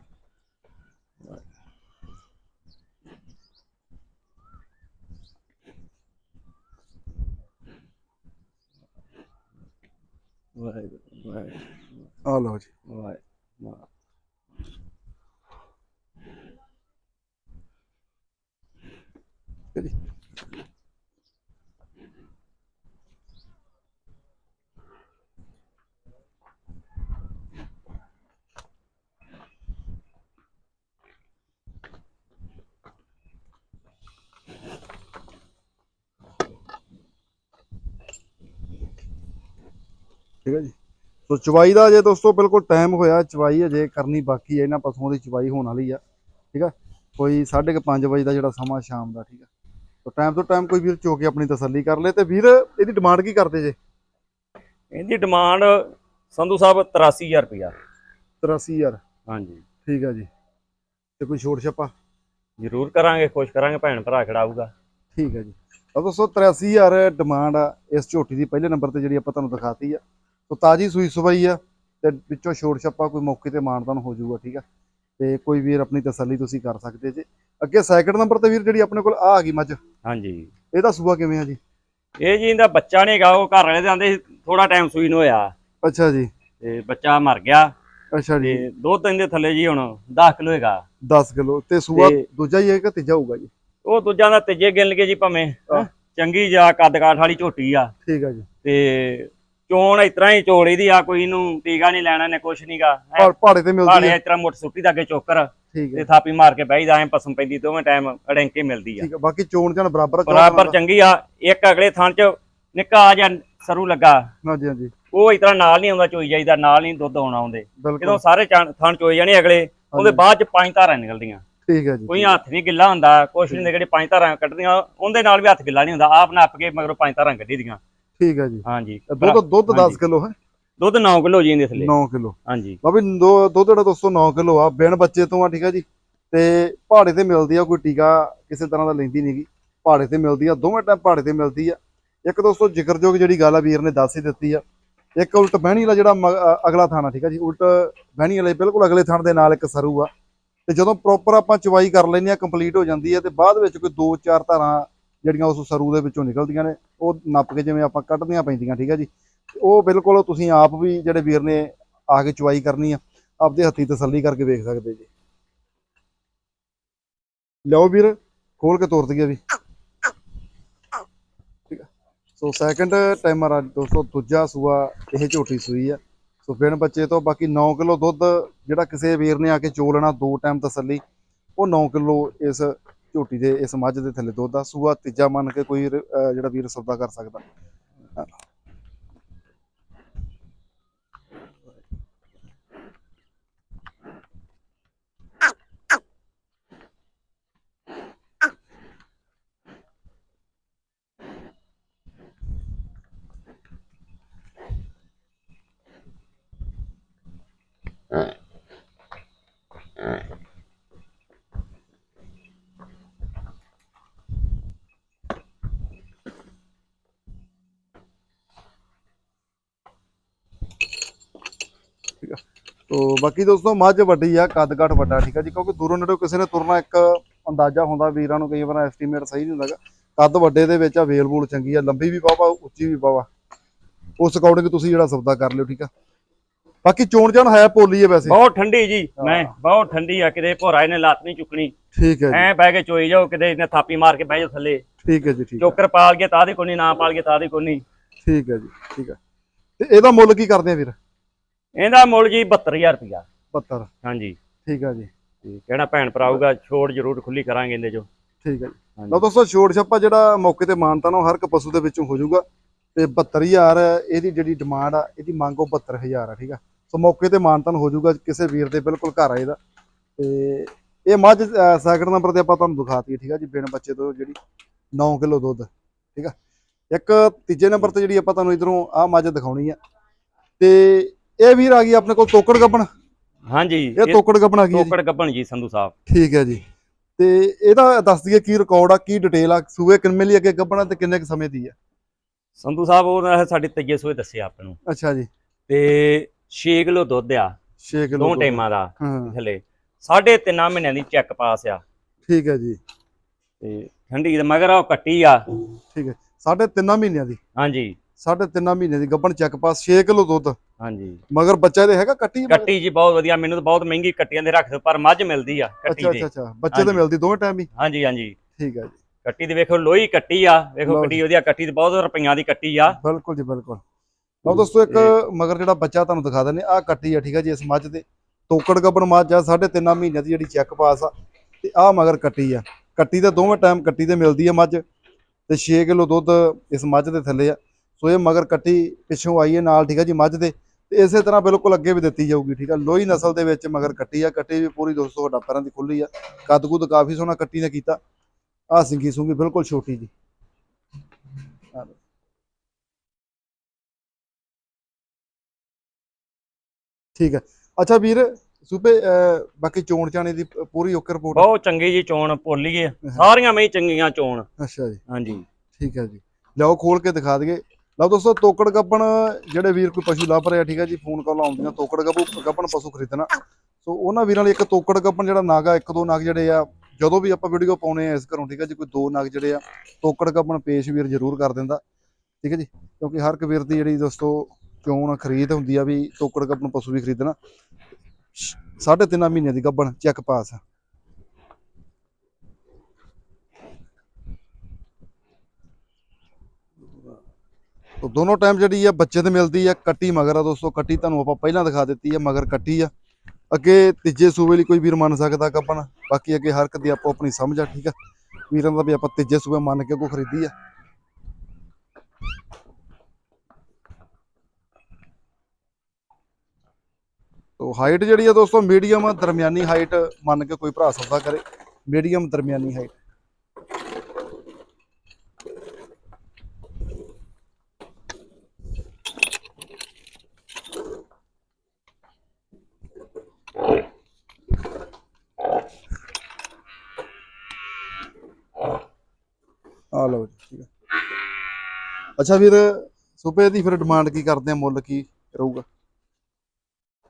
ਆ ਲਓ ਜੀ ਵਾਹਿਗੁਰੂ ਠੀਕ ਠੀਕ ਹੈ ਜੀ। ਸੋ ਚਵਾਈ ਦਾ ਜੇ ਦੋਸਤੋ ਬਿਲਕੁਲ ਟਾਈਮ ਹੋਇਆ ਚਵਾਈ ਅਜੇ ਕਰਨੀ ਬਾਕੀ ਹੈ ਇਹਨਾਂ ਪਸ਼ੂਆਂ ਦੀ ਚਵਾਈ ਹੋਣ ਵਾਲੀ ਆ ਠੀਕ ਆ। ਕੋਈ 5:30 ਵਜੇ ਦਾ ਜਿਹੜਾ ਸਮਾਂ ਸ਼ਾਮ ਦਾ ਠੀਕ ਆ। ਤਾਂ ਟਾਈਮ ਤੋਂ ਟਾਈਮ ਕੋਈ ਵੀਰ ਚੋ ਕੇ ਆਪਣੀ ਤਸੱਲੀ ਕਰ ਲੇ ਤੇ ਵੀਰ ਇਹਦੀ ਡਿਮਾਂਡ ਕੀ ਕਰਦੇ ਜੇ? ਇਹਦੀ ਡਿਮਾਂਡ ਸੰਧੂ ਸਾਹਿਬ 83000 ਰੁਪਇਆ 83000 ਹਾਂਜੀ। ਠੀਕ ਆ ਜੀ। ਤੇ ਕੋਈ ਛੋਟ ਛੱਪਾ? ਜ਼ਰੂਰ ਕਰਾਂਗੇ ਖੁਸ਼ ਕਰਾਂਗੇ ਭੈਣ ਭਰਾ ਖੜਾਊਗਾ ਠੀਕ ਹੈ ਜੀ। ਦੋਸਤੋ 83000 ਡਿਮਾਂਡ ਆ ਇਸ ਝੋਟੀ ਦੀ ਪਹਿਲੇ ਨੰਬਰ ਤੇ ਜਿਹੜੀ ਆਪਾਂ ਤੁਹਾਨੂੰ ਦਿਖਾਤੀ ਆ। ਸੋ ਤਾਜੀ ਸੂਈ ਸਵਾਈ ਆ ਤੇ ਵਿੱਚੋਂ ਛੋਟ ਛੱਪਾ ਕੋਈ ਮੌਕੇ ਤੇ ਮਾਨਦਾਨ ਹੋ ਜਾਊਗਾ ਠੀਕ ਆ? ਤੇ ਕੋਈ ਵੀਰ ਆਪਣੀ ਤਸੱਲੀ ਤੁਸੀਂ ਕਰ ਸਕਦੇ ਜੇ। ਅੱਗੇ ਸੈਕਿੰਡ ਨੰਬਰ ਤੇ ਵੀਰ ਜਿਹੜੀ ਆਪਣੇ ਕੋਲ ਆ ਆ ਗਈ ਮੱਝ। ਹਾਂਜੀ। ਇਹਦਾ ਸੂਆ ਕਿਵੇਂ ਆ ਜੀ? ਇਹ ਜੀ ਇਹਦਾ ਬੱਚਾ ਨਹੀਂ ਹੈਗਾ ਉਹ ਘਰ ਵਾਲੇ ਦੇ ਆਂਦੇ ਥੋੜਾ ਟਾਈਮ ਸੂਈ ਨੂੰ ਹੋਇਆ। ਅੱਛਾ ਜੀ। ਤੇ ਬੱਚਾ ਮਰ ਗਿਆ। ਅੱਛਾ ਜੀ। ਤੇ ਦੋ ਤਿੰਨ ਦੇ ਥੱਲੇ ਜੀ ਹੁਣ 10 ਕਿਲੋ ਹੈਗਾ। 10 ਕਿਲੋ। ਤੇ ਸੂਆ ਤੇ- ਦੂਜਾ ਹੀ ਹੈ ਕਿ ਤੀਜਾ ਹੋਊਗਾ ਜੀ? ਉਹ ਦੂਜਾ ਦਾ ਤੀਜੇ ਗਿਣ ਲਗੇ ਜੀ ਭਾਵੇਂ। ਚੰਗੀ ਜਾ ਕੱਦ ਕਾਠ ਵਾਲੀ ਝੋਟੀ ਆ। ਠੀਕ ਆ ਜੀ। ਤੇ ਚੋਣ ਇਸ ਤਰ੍ਹਾਂ ਹੀ ਚੋੜੀ ਦੀ ਆ ਕੋਈ ਨੂੰ ਟੀਕਾ ਨਹੀਂ ਲੈਣਾ ਨੇ ਕੁਛ ਨਹੀਂਗਾ ਪਹਾੜੇ ਤੇ ਮਿਲਦੀ ਹੈ ਇਸ ਤਰ੍ਹਾਂ ਮੁੱਠ ਸੁੱਟੀ ਦਾ ਅੱਗੇ ਚੋਕਰ ਤੇ ਥਾਪੀ ਮਾਰ ਕੇ ਬਹਿਦਾ ਐ ਪਸਮ ਪੈਂਦੀ ਦੋਵੇਂ ਟਾਈਮ ਅੜੈਂਕੇ ਮਿਲਦੀ ਆ। ਠੀਕ ਹੈ ਬਾਕੀ ਚੋਣ ਜਾਨ ਬਰਾਬਰ ਬਰਾਬਰ ਚੰਗੀ ਆ ਇੱਕ ਅਗਲੇ ਥਣ ਚ ਨਿੱਕਾ ਜਿਹਾ ਸਰੂ ਲੱਗਾ। ਹਾਂਜੀ ਹਾਂਜੀ। ਉਹ ਇਸ ਤਰ੍ਹਾਂ ਨਾਲ ਨਹੀਂ ਆਉਂਦਾ ਚੋਈ ਜਾਈਦਾ ਨਾਲ ਨਹੀਂ ਦੁੱਧ ਆਉਣਾ ਆਉਂਦੇ ਜਦੋਂ ਸਾਰੇ ਥਣ ਚੋਏ ਜਾਣੇ ਅਗਲੇ ਉਹਦੇ ਬਾਅਦ ਚ ਪੰਜ ਧਾਰਾਂ ਨਿਕਲਦੀਆਂ। ਠੀਕ ਹੈ ਜੀ ਕੋਈ ਹੱਥ ਨਹੀਂ ਗਿੱਲਾ ਹੁੰਦਾ ਕੁਛ ਨਹੀਂ ਜਿਹੜੇ ਪੰਜ ਧਾਰਾਂ ਕੱਢਦੀਆਂ ਉਹਦੇ ਨਾਲ ਵੀ ਹੱਥ ਗਿੱਲਾ ਨਹੀਂ ਹੁੰਦਾ ਆਪ ਨੱਪ ਕੇ ਮਗਰੋਂ ਪੰਜ ਧਾਰਾਂ ਕੱਢੀ ਦੀਆਂ। ਠੀਕ ਹੈ ਜੀ। ਹਾਂਜੀ। ਦੁੱਧ ਦੁੱਧ 10 ਹਾਂਜੀ। ਕਿਲੋ ਹੈ। ਦੁੱਧ 9 ਕਿਲੋ ਜੀ ਇਹਦੇ ਥੱਲੇ। 9 ਕਿਲੋ। ਹਾਂਜੀ। ਬਾਬੀ ਦੁੱਧ ਜਿਹੜਾ ਦੋਸਤੋ 9 ਕਿਲੋ ਆ ਬਿਨ ਬੱਚੇ ਤੋਂ ਆ ਠੀਕ ਆ ਜੀ। ਤੇ ਪਹਾੜੇ ਤੇ ਮਿਲਦੀ ਆ ਕੋਈ ਟੀਕਾ ਕਿਸੇ ਤਰ੍ਹਾਂ ਦਾ ਲੈਂਦੀ ਨਹੀਂਗੀ ਪਹਾੜੇ ਤੇ ਮਿਲਦੀ ਆ ਦੋਵੇਂ ਟਾਈਮ ਪਹਾੜੇ ਤੇ ਮਿਲਦੀ ਆ। ਇੱਕ ਦੋਸਤੋ ਜ਼ਿਕਰਯੋਗ ਜਿਹੜੀ ਗੱਲ ਆ ਵੀਰ ਨੇ ਦੱਸ ਹੀ ਦਿੱਤੀ ਆ। ਇੱਕ ਉਲਟ ਬਹਿਣੀ ਵਾਲਾ ਜਿਹੜਾ ਅਗਲਾ ਥਾਣਾ ਠੀਕ ਆ ਜੀ। ਉਲਟ ਬਹਿਣੀ ਵਾਲੇ ਬਿਲਕੁਲ ਅਗਲੇ ਥਾਣ ਦੇ ਨਾਲ ਇੱਕ ਸਰੂ ਆ ਤੇ ਜਦੋਂ ਪ੍ਰੋਪਰ ਆਪਾਂ ਚਵਾਈ ਕਰ ਲੈਂਦੇ ਆ ਕੰਪਲੀਟ ਹੋ ਜਾਂਦੀ ਆ ਤੇ ਬਾਅਦ ਵਿੱਚ ਕੋਈ 2-4 ਧਾਰਾਂ ਜਿਹੜੀਆਂ ਉਸ ਸਰੂ ਦੇ ਵਿੱਚੋਂ ਨਿਕਲਦੀਆਂ ਨੇ, ਉਹ ਨੱਪ ਕੇ ਜਿਵੇਂ ਆਪਾਂ ਕੱਢਦੀਆਂ ਪੈਂਦੀਆਂ, ਠੀਕ ਹੈ ਜੀ? ਉਹ ਬਿਲਕੁਲ ਤੁਸੀਂ ਆਪ ਵੀ ਜਿਹੜੇ ਵੀਰ ਨੇ ਆ ਕੇ ਚਵਾਈ ਕਰਨੀ ਆ, ਆਪਦੇ ਹੱਥੀ ਤਸੱਲੀ ਕਰਕੇ ਵੇਖ ਸਕਦੇ ਜੀ। ਲਓ ਵੀਰ, ਖੋਲ ਕੇ ਤੋਰ ਦਈਏ ਵੀ। ਠੀਕ ਆ। ਸੋ ਸੈਕੰਡ ਟਾਈਮਰ ਆ ਦੋਸਤੋ, ਦੂਜਾ ਸੂਆ, ਇਹ ਝੋਟੀ ਸੂਈ ਆ। ਸੋ ਬਿਨ ਬੱਚੇ ਤੋਂ ਬਾਕੀ 9 ਕਿਲੋ ਦੁੱਧ ਜਿਹੜਾ ਕਿਸੇ ਵੀਰ ਨੇ ਆ ਕੇ ਚੋ ਲੈਣਾ, ਦੋ ਟਾਈਮ ਤਸੱਲੀ, ਉਹ 9 ਕਿਲੋ ਇਸ ਝੋਟੀ ਦੇ ਇਸ ਮੱਝ ਦੇ ਥੱਲੇ ਦੁੱਧ ਆ ਸੂਆ, ਤੀਜਾ ਮੰਨ ਕੇ ਕੋਈ ਜਿਹੜਾ ਵੀਰ ਸੌਦਾ ਕਰ ਸਕਦਾ। ਤੋ ਬਾਕੀ ਦੋਸਤੋ ਮੱਝ ਵੱਡੀ ਆ ਕੱਦ ਕਾਠ ਵੱਡਾ ਠੀਕ ਆ ਜੀ? ਕਿਉਂਕਿ ਦੂਰੋਂ ਨੇੜੋਂ ਕਿਸੇ ਨੇ ਤੁਰਨਾ ਇੱਕ ਅੰਦਾਜ਼ਾ ਹੁੰਦਾ ਵੀਰਾਂ ਨੂੰ ਕਈ ਵਾਰ ਐਸਟੀਮੇਟ ਸਹੀ ਨਹੀਂ ਹੁੰਦਾਗਾ ਕੱਦ ਵੱਡੇ ਦੇ ਵਿੱਚ ਆ ਵੇਲ ਵੂਲ ਚੰਗੀ ਆ ਲੰਬੀ ਵੀ ਵਾਹਵਾ ਉੱਚੀ ਵੀ ਵਾਹਵਾ ਉਸ ਅਕੋਰਡਿੰਗ ਤੁਸੀਂ ਜਿਹੜਾ ਸੌਦਾ ਕਰ ਲਿਓ ਠੀਕ ਆ? ਬਾਕੀ ਚੋਣ ਜਾਣ ਹੈ ਪੋਲੀ ਹੈ ਵੈਸੇ। ਬਹੁਤ ਠੰਡੀ ਜੀ ਮੈਂ ਬਹੁਤ ਠੰਡੀ ਆ ਕਿਤੇ ਭੋਰਾ ਇਹਨੇ ਲੱਤ ਨਹੀਂ ਚੁੱਕਣੀ। ਠੀਕ ਹੈ ਜੀ। ਐ ਬਹਿ ਕੇ ਚੋਈ ਜਾਓ ਕਿਤੇ ਇਹਨੇ ਥਾਪੀ ਮਾਰ ਕੇ ਬਹਿ ਜਾਓ ਥੱਲੇ। ਠੀਕ ਹੈ ਜੀ ਠੀਕ ਚੋਕਰ ਪਾਲ ਕੇ ਤਾਂ ਦੀ ਕੋਈ ਨਾ ਪਾਲ ਕੇ ਤਾਂ ਦੀ ਕੋਈ ਨਹੀਂ। ਠੀਕ ਹੈ ਜੀ ਠੀਕ ਹੈ ਤੇ ਇਹਦਾ ਮੁੱਲ ਕੀ ਕਰਦੇ ਆ ਵੀਰ? ਇਹਦਾ ਮੁੱਲ ਜੀ 72000 ਰੁਪਇਆ। 72 ਹਾਂਜੀ। ਠੀਕ ਹੈ ਜੀ। ਤੇ ਕਿਹੜਾ ਭੈਣ ਭਰਾ ਆਊਗਾ ਛੋੜ ਜ਼ਰੂਰ ਖੁੱਲੀ ਕਰਾਂਗੇ ਇਹਦੇ ਜੋ ਠੀਕ ਹੈ ਜੀ। ਲਓ ਦੋਸਤੋ ਛੋੜ ਛੱਪਾ ਜਿਹੜਾ ਮੌਕੇ ਤੇ ਮਾਨਤਾ ਨਾ ਉਹ ਹਰ ਇੱਕ ਪਸ਼ੂ ਦੇ ਵਿੱਚੋਂ ਹੋ ਜਾਊਗਾ। ਤੇ 72000 ਇਹਦੀ ਜਿਹੜੀ ਡਿਮਾਂਡ ਆ ਇਹਦੀ ਮੰਗ ਉਹ 72000 ਆ ਠੀਕ ਆ। ਸੋ ਮੌਕੇ ਤੇ ਮਾਨਤਨ ਹੋ ਜਾਊਗਾ ਕਿਸੇ ਵੀਰ ਦੇ ਬਿਲਕੁਲ ਘਰ ਆਏ ਦਾ। ਤੇ ਇਹ ਮੱਝ ਸੈਕਿੰਡ ਨੰਬਰ ਤੇ ਆਪਾਂ ਤੁਹਾਨੂੰ ਦਿਖਾਤੀ ਠੀਕ ਆ ਜੀ ਬਿਨ ਬੱਚੇ ਤੋਂ ਜਿਹੜੀ 9 ਕਿਲੋ ਦੁੱਧ ਠੀਕ ਆ। ਇੱਕ ਤੀਜੇ ਨੰਬਰ ਤੇ ਜਿਹੜੀ ਆਪਾਂ ਤੁਹਾਨੂੰ ਇਧਰੋਂ ਆ ਮੱਝ ਦਿਖਾਉਣੀ ਆ। ਤੇ ਇਹ ਵੀਰ ਆ ਗਈ ਆਪਣੇ ਕੋਲ ਤੋਕੜ ਗੱਬਣ ਹਾਂਜੀ। ਇਹ ਤੋਕੜ ਗੱਬਣ ਆ ਗਈ ਹੈ ਜੀ। ਤੋਕੜ ਗੱਬਣ ਜੀ ਸੰਧੂ ਸਾਹਿਬ। ਠੀਕ ਹੈ ਜੀ। ਤੇ ਇਹਦਾ ਦੱਸ ਦਈਏ ਕੀ ਰਿਕਾਰਡ ਆ ਕੀ ਡਿਟੇਲ ਆ ਸੂਏ ਕਿੰਨੇ ਲਈ ਅੱਗੇ ਗੱਬਣਾ ਤੇ ਕਿੰਨੇ ਕੁ ਸਮੇਂ ਦੀ ਆ? ਸੰਧੂ ਸਾਹਿਬ ਉਹ ਸਾਡੇ ਤੀਜੇ ਸੋਏ ਦੱਸਿਆ ਆਪ ਨੂੰ। ਅੱਛਾ ਜੀ। ਤੇ 6 ਕਿਲੋ ਦੁੱਧ ਆ 6 ਕਿਲੋ ਦੋ ਟਾਈਮਾਂ ਦਾ ਹਾਂ। ਥੱਲੇ। ਸਾਢੇ ਤਿੰਨਾਂ ਮਹੀਨਿਆਂ ਦੀ ਚੈੱਕ ਪਾਸ ਆ। ਠੀਕ ਹੈ ਜੀ। ਤੇ ਠੰਡੀ ਦੇ ਮਗਰ ਉਹ ਕੱਟੀ ਆ। ਠੀਕ ਹੈ। ਸਾਢੇ ਤਿੰਨਾਂ ਮਹੀਨਿਆਂ ਦੀ। ਹਾਂਜੀ। ਸਾਢੇ ਤਿੰਨਾਂ ਮਹੀਨੇ ਦੀ ਗੱਬਣ ਚੈੱਕ ਪਾਸ 6 ਕਿਲੋ ਦੁੱਧ। ਹਾਂਜੀ। ਮਗਰ ਬੱਚਾ ਦੇ ਹੈਗਾ ਕੱਟੀ ਕੱਟੀ ਜੀ ਬਹੁਤ ਵਧੀਆ ਮੈਨੂੰ ਤਾਂ ਬਹੁਤ ਮਹਿੰਗੀ ਕੱਟੀਆਂ ਦੇ ਰੱਖਦੇ ਪਰ ਮੱਝ ਮਿਲਦੀ ਆ ਕੱਟੀ ਦੀ ਅੱਛਾ ਅੱਛਾ। ਬੱਚੇ ਤੇ। ਮਿਲਦੀ ਦੋਵੇਂ ਟਾਈਮ ਹੀ? ਹਾਂਜੀ ਹਾਂਜੀ। ਠੀਕ ਹੈ ਜੀ। ਕੱਟੀ ਦੀ ਵੇਖੋ ਲੋਹੀ ਕੱਟੀ ਆ ਵੇਖੋ ਕੱਟੀ ਵਧੀਆ ਕੱਟੀ ਤੇ ਬਹੁਤ ਰੁਪਈਆਂ ਦੀ ਕੱਟੀ ਆ। ਬਿਲਕੁਲ ਜੀ ਬਿਲਕੁਲ। ਲਓ ਦੋਸਤੋ ਇੱਕ ਮਗਰ ਜਿਹੜਾ ਬੱਚਾ ਤੁਹਾਨੂੰ ਦਿਖਾ ਦਿੰਦੇ ਆ ਕੱਟੀ ਆ ਠੀਕ ਹੈ ਜੀ ਇਸ ਮੱਝ ਦੇ। ਤੋਕੜ ਗੱਬਣ ਮੱਝ ਆ ਸਾਢੇ ਤਿੰਨਾਂ ਮਹੀਨਿਆਂ ਦੀ ਜਿਹੜੀ ਚੈੱਕ ਪਾਸ ਆ ਤੇ ਆ ਮਗਰ ਕੱਟੀ ਆ। ਕੱਟੀ ਤੇ ਦੋਵੇਂ ਟਾਈਮ ਕੱਟੀ ਤੇ ਮਿਲਦੀ ਆ ਮੱਝ ਤੇ 6 ਕਿਲੋ ਦੁੱਧ ਇਸ ਮੱਝ ਦੇ ਥੱਲੇ ਆ। ਸੋ ਇਹ ਮਗਰ ਕੱਟੀ ਪਿੱਛੋਂ ਆਈ ਹੈ ਨਾਲ ਠੀਕ ਹੈ ਜੀ ਮੱਝ ਦੇ। ਤੇ ਇਸੇ ਤਰ੍ਹਾਂ ਬਿਲਕੁਲ ਅੱਗੇ ਵੀ ਦਿੱਤੀ ਜਾਊਗੀ ਠੀਕ ਆ ਲੋਹੀ ਨਸਲ ਦੇ ਵਿੱਚ ਮਗਰ ਕੱਟੀ ਆ ਕੱਟੀ ਵੀ ਪੂਰੀ ਦੋਸਤੋ ਵੱਡਾ ਪੈਰਾਂ ਦੀ ਖੁੱਲੀ ਆ। ਕੱਦ ਕੁੱਦ ਕਾਫੀ ਸੋਹਣਾ ਕੱਟੀ ਨੇ ਕੀਤਾ। ਆ ਸਿੰਗੀ ਸੁੰਗੀ ਬਿਲਕੁਲ ਛੋਟੀ ਜੀ। ਠੀਕ ਹੈ। ਅੱਛਾ ਵੀਰ ਅਹ, ਬਾਕੀ ਚੋਣ ਚਾਣੇ ਦੀ ਪੂਰੀ ਓਕੇ ਰਿਪੋਰਟ। ਬਹੁਤ ਚੰਗੀ ਜੀ ਚੋਣ ਪੋਲੀ ਹੈ ਸਾਰੀਆਂ ਮੈਂ ਚੰਗੀਆਂ ਚੋਣ। ਅੱਛਾ ਜੀ। ਹਾਂਜੀ। ਠੀਕ ਹੈ ਜੀ। ਲਓ ਖੋਲ ਕੇ ਦਿਖਾ ਦਈਏ। ਲਓ ਦੋਸਤੋ, ਤੋਕੜ ਗੱਬਣ, ਜਿਹੜੇ ਵੀਰ ਕੋਈ ਪਸ਼ੂ ਲੱਭ ਰਿਹਾ, ਠੀਕ ਹੈ ਜੀ, ਫੋਨ ਕਾਲ ਆਉਂਦੀਆਂ, ਤੋਕੜ ਗੱਬੂ ਗੱਬਣ ਪਸ਼ੂ ਖਰੀਦਣਾ। ਸੋ ਉਹਨਾਂ ਵੀਰਾਂ ਲਈ ਇੱਕ ਤੋਕੜ ਗੱਬਣ ਜਿਹੜਾ ਨਾਗ ਆ, ਇੱਕ ਦੋ ਨਾਗ ਜਿਹੜੇ ਆ, ਜਦੋਂ ਵੀ ਆਪਾਂ ਵੀਡੀਓ ਪਾਉਨੇ ਆ ਇਸ ਘਰੋਂ, ਠੀਕ ਹੈ ਜੀ, ਕੋਈ ਦੋ ਨਾਗ ਜਿਹੜੇ ਆ, ਤੋਕੜ ਗੱਬਣ ਪੇਸ਼ ਵੀਰ ਜ਼ਰੂਰ ਕਰ ਦਿੰਦਾ, ਠੀਕ ਹੈ ਜੀ, ਕਿਉਂਕਿ ਹਰ ਇੱਕ ਵੀਰ ਦੀ ਜਿਹੜੀ ਦੋਸਤੋ ਚੋਣ, ਖਰੀਦ ਹੁੰਦੀ ਆ ਵੀ ਤੋਕੜ ਗੱਬਣ ਪਸ਼ੂ ਵੀ ਖਰੀਦਣਾ। ਸਾਢੇ ਤਿੰਨ ਮਹੀਨੇ ਦੀ ਗੱਬਣ, ਚੈੱਕ ਪਾਸ ਆ ਤੋ ਦੋਨੋਂ ਟਾਈਮ ਜਿਹੜੀ ਆ ਬੱਚੇ ਤੇ ਮਿਲਦੀ ਆ, ਕੱਟੀ ਮਗਰ ਆ ਦੋਸਤੋ, ਕੱਟੀ ਤੁਹਾਨੂੰ ਆਪਾਂ ਪਹਿਲਾਂ ਦਿਖਾ ਦਿੱਤੀ ਆ, ਮਗਰ ਕੱਟੀ ਆ। ਅੱਗੇ ਤੀਜੇ ਸੂਬੇ ਲਈ ਕੋਈ ਵੀਰ ਮੰਨ ਸਕਦਾ ਕੱਪਣ ਬਾਕੀ ਅੱਗੇ ਹਰ ਇੱਕ ਦੀ ਆਪੋ ਆਪਣੀ ਸਮਝ ਆ, ਠੀਕ ਆ? ਵੀਰਾਂ ਦਾ ਵੀ ਆਪਾਂ ਤੀਜੇ ਸੂਬੇ ਮੰਨ ਕੇ ਕੋ ਖਰੀਦੀ ਆ। ਤੋ ਹਾਈਟ ਜਿਹੜੀ ਆ ਦੋਸਤੋ ਮੀਡੀਅਮ ਦਰਮਿਆਨੀ ਹਾਈਟ ਮੰਨ ਕੇ ਕੋਈ ਭਰਾ ਸੌਦਾ ਕਰੇ। ਮੀਡੀਅਮ ਦਰਮਿਆਨੀ ਹਾਈਟ ਆ ਲਓ ਜੀ ਠੀਕ ਹੈ ਅੱਛਾ ਵੀਰ ਸੂਬੇ ਦੀ ਫਿਰ ਡਿਮਾਂਡ ਕੀ ਕਰਦੇ ਆ ਮੁੱਲ ਕੀ ਰਹੂਗਾ?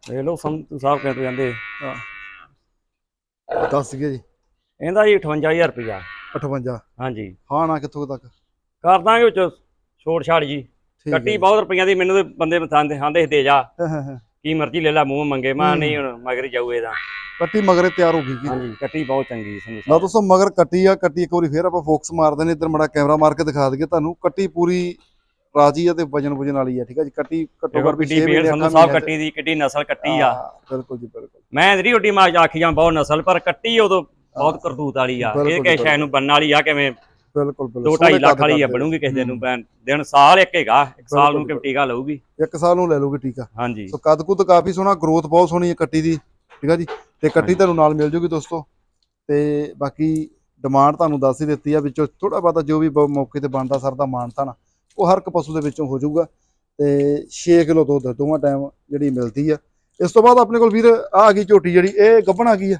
ਇਹ ਲੋ ਸੰਤੂ ਸਾਹਿਬ ਕਹਿੰਦੇ ਜਾਂਦੇ। ਦੱਸ ਗਿਆ ਜੀ। ਇਹਦਾ ਜੀ 58000 ਰੁਪਇਆ। 58 ਹਾਂਜੀ। ਹਾਂ ਨਾ ਕਿੱਥੋਂ ਤੱਕ? ਕਰ ਦਾਂਗੇ ਵਿੱਚ ਛੋੜ ਛਾੜ ਜੀ। ਠੀਕ ਹੈ ਕੱਟੀ ਬਹੁਤ ਰੁਪਈਆਂ ਦੀ ਮੈਨੂੰ ਤੇ ਬੰਦੇ ਬਤਾਉਂਦੇ ਆਂਦੇ ਦੇ ਜਾ ਹਾਂ, ਹਾਂ, ਹਾਂ। ਕੀ ਮਰਜ਼ੀ ਲੈ ਲੈ ਮੂੰਹ ਮੰਗੇ ਮੈਂ। ਨਹੀਂ ਹੁਣ ਮਗਰ ਜਾਊ ਇਹਦਾ। ਕੱਟੀ ਮਗਰੇ ਤਿਆਰ ਹੋ ਗਈ ਜੀ। ਹਾਂਜੀ ਕੱਟੀ ਬਹੁਤ ਚੰਗੀ ਸੰਧੂ ਲਓ ਦੋਸਤੋ ਮਗਰ ਕੱਟੀ ਆ ਕੱਟੀ ਇੱਕ ਵਾਰੀ ਫੇਰ ਆਪਾਂ ਫੋਕਸ ਮਾਰਦੇ ਨੇ ਇੱਧਰ ਮੜਾ ਕੈਮਰਾ ਮਾਰ ਕੇ ਦਿਖਾ ਦਈਏ ਤੁਹਾਨੂੰ। ਕੱਟੀ ਪੂਰੀ ਰਾਜੀ ਆ ਤੇ ਵਜਨ ਵਜਨ ਵਾਲੀ ਆ ਠੀਕ ਆ ਜੀ? ਕੱਟੀ ਘੱਟੋ ਘੱਟ ਵੀ ਕਿੱਡੀ 6 ਬੇਲ ਮਹੀਨੇ ਸਾਹਿਬ ਕੱਟੀ ਦੀ ਕਿੱਡੀ ਨਸਲ ਕੱਟੀ ਆ। ਬਿਲਕੁਲ ਜੀ ਬਿਲਕੁਲ। ਮੈਂ ਤੇਰੀ ਓਡੀ ਮਾਂ ਆਖੀ ਜਾਂ ਬਹੁਤ ਨਸਲ ਪਰ ਕੱਟੀ ਉਦੋਂ ਬਹੁਤ ਕਰਤੂਤ ਵਾਲੀ ਆ। ਇਹ ਜੀ, ਕਿ ਸ਼ੈ ਨੂੰ ਬੰਨ ਵਾਲੀ ਆ ਕਿਵੇਂ ਬਿਲਕੁਲ ਬਿਲਕੁਲ। 2 ਸੋਹਣੇ 2.5 ਲੱਖ ਵਾਲੀ ਆ ਬਣੂਗੀ ਕਿਸੇ ਦਿਨ ਨੂੰ। ਭੈਣ। ਦਿਨ ਸਾਲ ਇੱਕ ਹੈਗਾ ਇੱਕ ਸਾਲ ਨੂੰ ਕਿ ਟੀਕਾ ਲਊਗੀ? ਇੱਕ ਸਾਲ ਨੂੰ ਲੈ ਲਓਗੇ ਟੀਕਾ। ਹਾਂਜੀ। ਸੋ ਕੱਦ ਕੁੱਦ ਕਾਫੀ ਸੋਹਣਾ ਗਰੋਥ ਬਹੁਤ ਸੋਹਣੀ ਹੈ ਕੱਟੀ ਦੀ ਠੀਕ ਆ ਜੀ? ਤੇ ਕੱਟੀ। ਤੁਹਾਨੂੰ ਨਾਲ ਮਿਲ ਜੂਗੀ ਦੋਸਤੋ। ਤੇ ਬਾਕੀ ਡਿਮਾਂਡ ਤੁਹਾਨੂੰ ਦੱਸ ਹੀ ਦਿੱਤੀ ਆ ਵਿੱਚੋਂ ਥੋੜਾ ਬਹੁਤਾ ਜੋ ਵੀ ਮੌਕੇ ਤੇ ਬਣਦਾ ਸਰ ਦਾ ਮਾਨਤਾ ਨਾ ਉਹ ਹਰ ਇੱਕ ਪਸ਼ੂ ਦੇ ਵਿੱਚੋਂ ਹੋ ਜਾਊਗਾ। ਤੇ 6 ਕਿਲੋ ਦੁੱਧ ਦੋਵਾਂ ਟਾਈਮ ਜਿਹੜੀ ਮਿਲਦੀ ਆ। ਇਸ ਤੋਂ ਬਾਅਦ ਆਪਣੇ ਕੋਲ ਵੀਰ ਆ ਆ ਗਈ ਝੋਟੀ ਜਿਹੜੀ ਇਹ ਗੱਭਣ ਆ ਗਈ ਆ?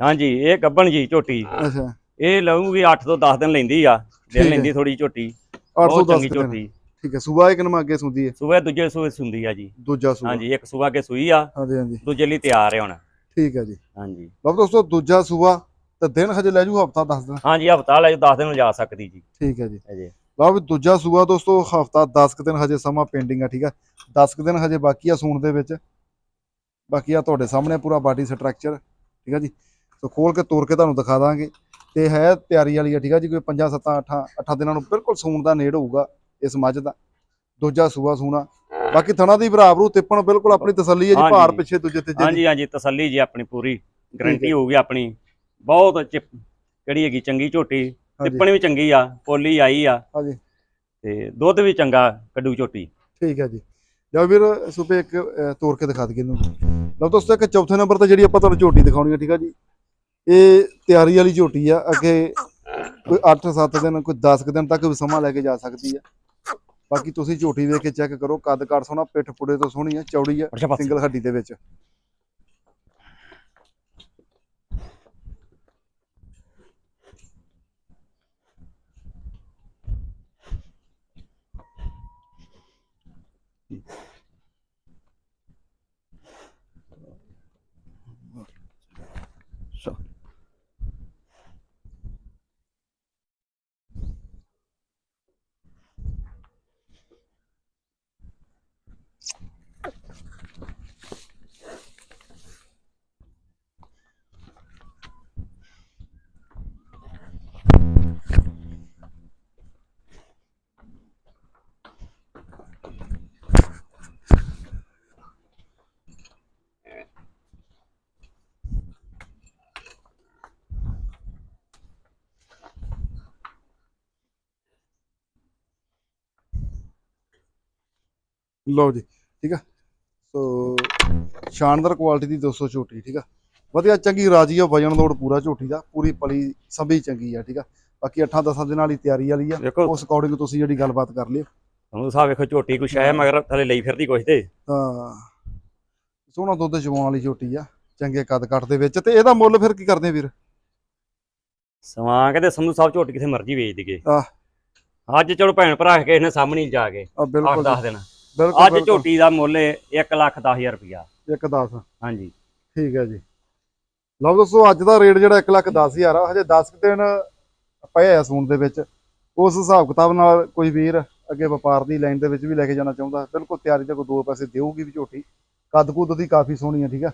ਹਾਂਜੀ ਇਹ ਗੱਬਣ ਜੀ ਝੋਟੀ। ਅੱਛਾ। ਇਹ ਲਊਗੀ 8 ਤੋਂ 10 ਦਿਨ ਲੈਂਦੀ ਆ ਦਿਨ। ਲੈਂਦੀ ਥੋੜੀ ਝੋਟੀ। ਬਹੁਤ 810 ਚੰਗੀ ਦਿਨ। ਝੋਟੀ। ਠੀਕ ਹੈ ਸੂਬਾ ਇੱਕ ਨੰਬਰ ਅੱਗੇ ਸੁੰਦੀ ਹੈ। ਸੂਬੇ ਦੂਜੇ ਸੂਬੇ ਸੁੰਦੀ ਆ ਜੀ। ਦੂਜਾ ਸੂਬਾ। ਹਾਂਜੀ ਇੱਕ ਸੂਬਾ ਕੇ ਸੂਈ ਆ। ਹਾਂਜੀ ਹਾਂਜੀ। ਦੂਜੇ ਲਈ ਤਿਆਰ ਹੈ ਹੁਣ। ਠੀਕ ਹੈ ਜੀ। ਹਾਂਜੀ। ਲਓ ਦੋਸਤੋ ਦੂਜਾ ਸੂਬਾ ਤੇ ਦਿਨ ਹਜੇ ਲੈ ਜੂ ਹਫਤਾ 10 ਦਿਨ। ਹਾਂਜੀ ਹਫਤਾ ਲੈ 10 ਦਿਨ ਜਾ ਸਕਦੀ ਜੀ। ਠੀਕ ਹੈ ਜੀ। ਅਜੇ ਲਓ ਵੀ ਦੂਜਾ ਸੂਆ ਦੋਸਤੋ ਹਫਤਾ 10 ਕੁ ਦਿਨ ਹਜੇ ਸਮਾਂ ਪੈਂਡਿੰਗ ਆ ਠੀਕ ਆ। 10 ਕੁ ਦਿਨ ਹਜੇ ਬਾਕੀ ਆ ਸੂਣ ਦੇ ਵਿੱਚ। ਬਾਕੀ ਆ ਤੁਹਾਡੇ ਸਾਹਮਣੇ ਪੂਰਾ ਬਾਡੀ ਸਟਰਕਚਰ ਠੀਕ ਆ ਜੀ। ਸੋ ਖੋਲ ਕੇ ਤੋੜ ਕੇ ਤੁਹਾਨੂੰ ਦਿਖਾ ਦਾਂਗੇ। ਤੇ ਹੈ ਤਿਆਰੀ ਵਾਲੀ ਆ ਠੀਕ ਆ ਜੀ? ਕੋਈ 5 7 8 8 ਦਿਨਾਂ ਨੂੰ ਬਿਲਕੁਲ ਸੂਣ ਦਾ ਨੇੜ ਹੋਊਗਾ ਇਸ ਮੱਝ ਦਾ। ਦੂਜਾ ਸੂਆ ਸੂਣਾ। ਬਾਕੀ ਥਣਾ ਦੀ ਬਰਾਬਰੂ ਤਿੱਪਣ ਬਿਲਕੁਲ ਆਪਣੀ ਤਸੱਲੀ ਹੈ ਜੀ। ਭਾਰ ਪਿੱਛੇ ਦੂਜੇ ਤੀਜੇ ਹਾਂਜੀ ਹਾਂਜੀ ਤਸੱਲੀ ਜੀ ਆਪਣੀ ਪੂਰੀ। ਗਰੰਟੀ ਹੋਊਗੀ ਆਪਣੀ। ਬਹੁਤ ਕਿਹੜੀ ਹੈਗੀ? ਚੰਗੀ ਝੋਟੀ। ਟਿੱਪਣ ਵੀ ਚੰਗੀ ਆ ਪੋਲੀ ਆਈ ਆ। ਹਾਂਜੀ। ਤੇ ਦੁੱਧ ਵੀ ਚੰਗਾ ਕੱਢੂ ਝੋਟੀ। ਠੀਕ ਹੈ ਜੀ। ਲਓ ਵੀਰ ਸੁਪੇ ਇੱਕ ਤੋੜ ਕੇ ਦਿਖਾ ਦਈਏ ਇਹਨੂੰ। ਲਓ ਦੋਸਤੋ ਇੱਕ ਚੌਥੇ ਨੰਬਰ ਤੇ ਜਿਹੜੀ ਆਪਾਂ ਤੁਹਾਨੂੰ ਝੋਟੀ ਦਿਖਾਉਣੀ ਹੈ ਠੀਕ ਆ ਜੀ? ਇਹ ਤਿਆਰੀ ਵਾਲੀ ਝੋਟੀ ਆ ਅੱਗੇ ਕੋਈ 8-7 ਦਿਨ ਕੋਈ 10 ਕੁ ਦਿਨ ਤੱਕ ਵੀ ਸਮਾਂ ਲੈ ਕੇ ਜਾ ਸਕਦੀ ਆ। ਬਾਕੀ ਤੁਸੀਂ ਝੋਟੀ ਵੇਖ ਕੇ ਚੈੱਕ ਕਰੋ ਕੱਦ ਕਾਰ ਸੋਹਣਾ ਪਿੱਠ ਪੁੜੇ ਤੋਂ ਸੋਹਣੀ ਆ ਚੌੜੀ ਆ ਸਿੰਗਲ ਹੱਡੀ ਦੇ ਵਿੱਚ। ਲਓ ਜੀ ਠੀਕ ਆ? ਸੋ ਸ਼ਾਨਦਾਰ ਕੁਆਲਿਟੀ ਦੀ 200 ਝੋਟੀ ਠੀਕ ਆ? ਵਧੀਆ ਚੰਗੀ ਰਾਜੀ ਆ ਵਜਨ ਲੋਡ ਪੂਰਾ ਝੋਟੀ ਦਾ ਪੂਰੀ ਪਲੀ ਸਭੀ ਚੰਗੀ ਆ ਠੀਕ ਆ? ਬਾਕੀ 8-10 ਦਿਨਾਂ ਵਾਲੀ ਤਿਆਰੀ ਵਾਲੀ ਆ ਉਸ ਅਕੋਰਡਿੰਗ ਤੁਸੀਂ ਜਿਹੜੀ ਗੱਲਬਾਤ ਕਰ ਲਿਓ। ਸੰਧੂ ਸਾਹਿਬ ਵੇਖੋ ਝੋਟੀ ਕੁਛ ਹੈ। ਮਗਰ ਥਲੇ ਲਈ ਫਿਰਦੀ ਕੁਛ ਤੇ। ਤਾਂ ਸੋਹਣਾ ਦੁੱਧ ਚਵਾਉਣ ਵਾਲੀ ਝੋਟੀ ਆ ਚੰਗੇ ਕੱਦ ਕੱਟ ਦੇ ਵਿੱਚ ਤੇ ਇਹਦਾ ਮੁੱਲ ਫਿਰ ਕੀ ਕਰਦੇ ਆ ਵੀਰ? ਸਮਾਂ ਕਹਿੰਦੇ ਸੰਧੂ ਸਾਹਿਬ ਝੋਟੀ ਕਿਥੇ ਮਰਜ਼ੀ ਵੇਚ ਦੀਗੇ ਆਹ। ਅੱਜ ਚਲੋ ਭੈਣ ਭਰਾ ਕਿਸੇ ਨੇ ਸਾਹਮਣੇ ਜਾ ਕੇ ਆ 8 ਬਿਲਕੁਲ 10 ਦਿਨ। ਬਿਲਕੁਲ ਅੱਜ ਬਿਲਕੁਲ। ਝੋਟੀ ਦਾ ਮੁੱਲ 1 ਲੱਖ 10000 ਰੁਪਇਆ। ਇੱਕ 10 ਹਾਂਜੀ। ਠੀਕ ਹੈ ਜੀ। ਲਓ ਦੋਸਤੋ ਅੱਜ ਦਾ ਰੇਟ ਜਿਹੜਾ 1 ਲੱਖ 10000 ਆ ਹਜੇ 10 ਕੁ ਦਿਨ ਪਏ ਆ ਸੂਣ ਦੇ ਵਿੱਚ। ਉਸ ਹਿਸਾਬ ਕਿਤਾਬ ਨਾਲ ਕੋਈ ਵੀਰ ਅੱਗੇ ਵਪਾਰ ਦੀ ਲਾਈਨ ਦੇ ਵਿੱਚ ਵੀ ਲੈ ਕੇ ਜਾਣਾ ਚਾਹੁੰਦਾ ਬਿਲਕੁਲ ਤਿਆਰੀ ਤੇ ਕੋਈ ਦੋ ਪੈਸੇ ਦੇਊਗੀ ਵੀ ਝੋਟੀ। ਕੱਦ ਕੁੱਦ ਦੀ ਕਾਫੀ ਸੋਹਣੀ ਆ ਠੀਕ ਆ।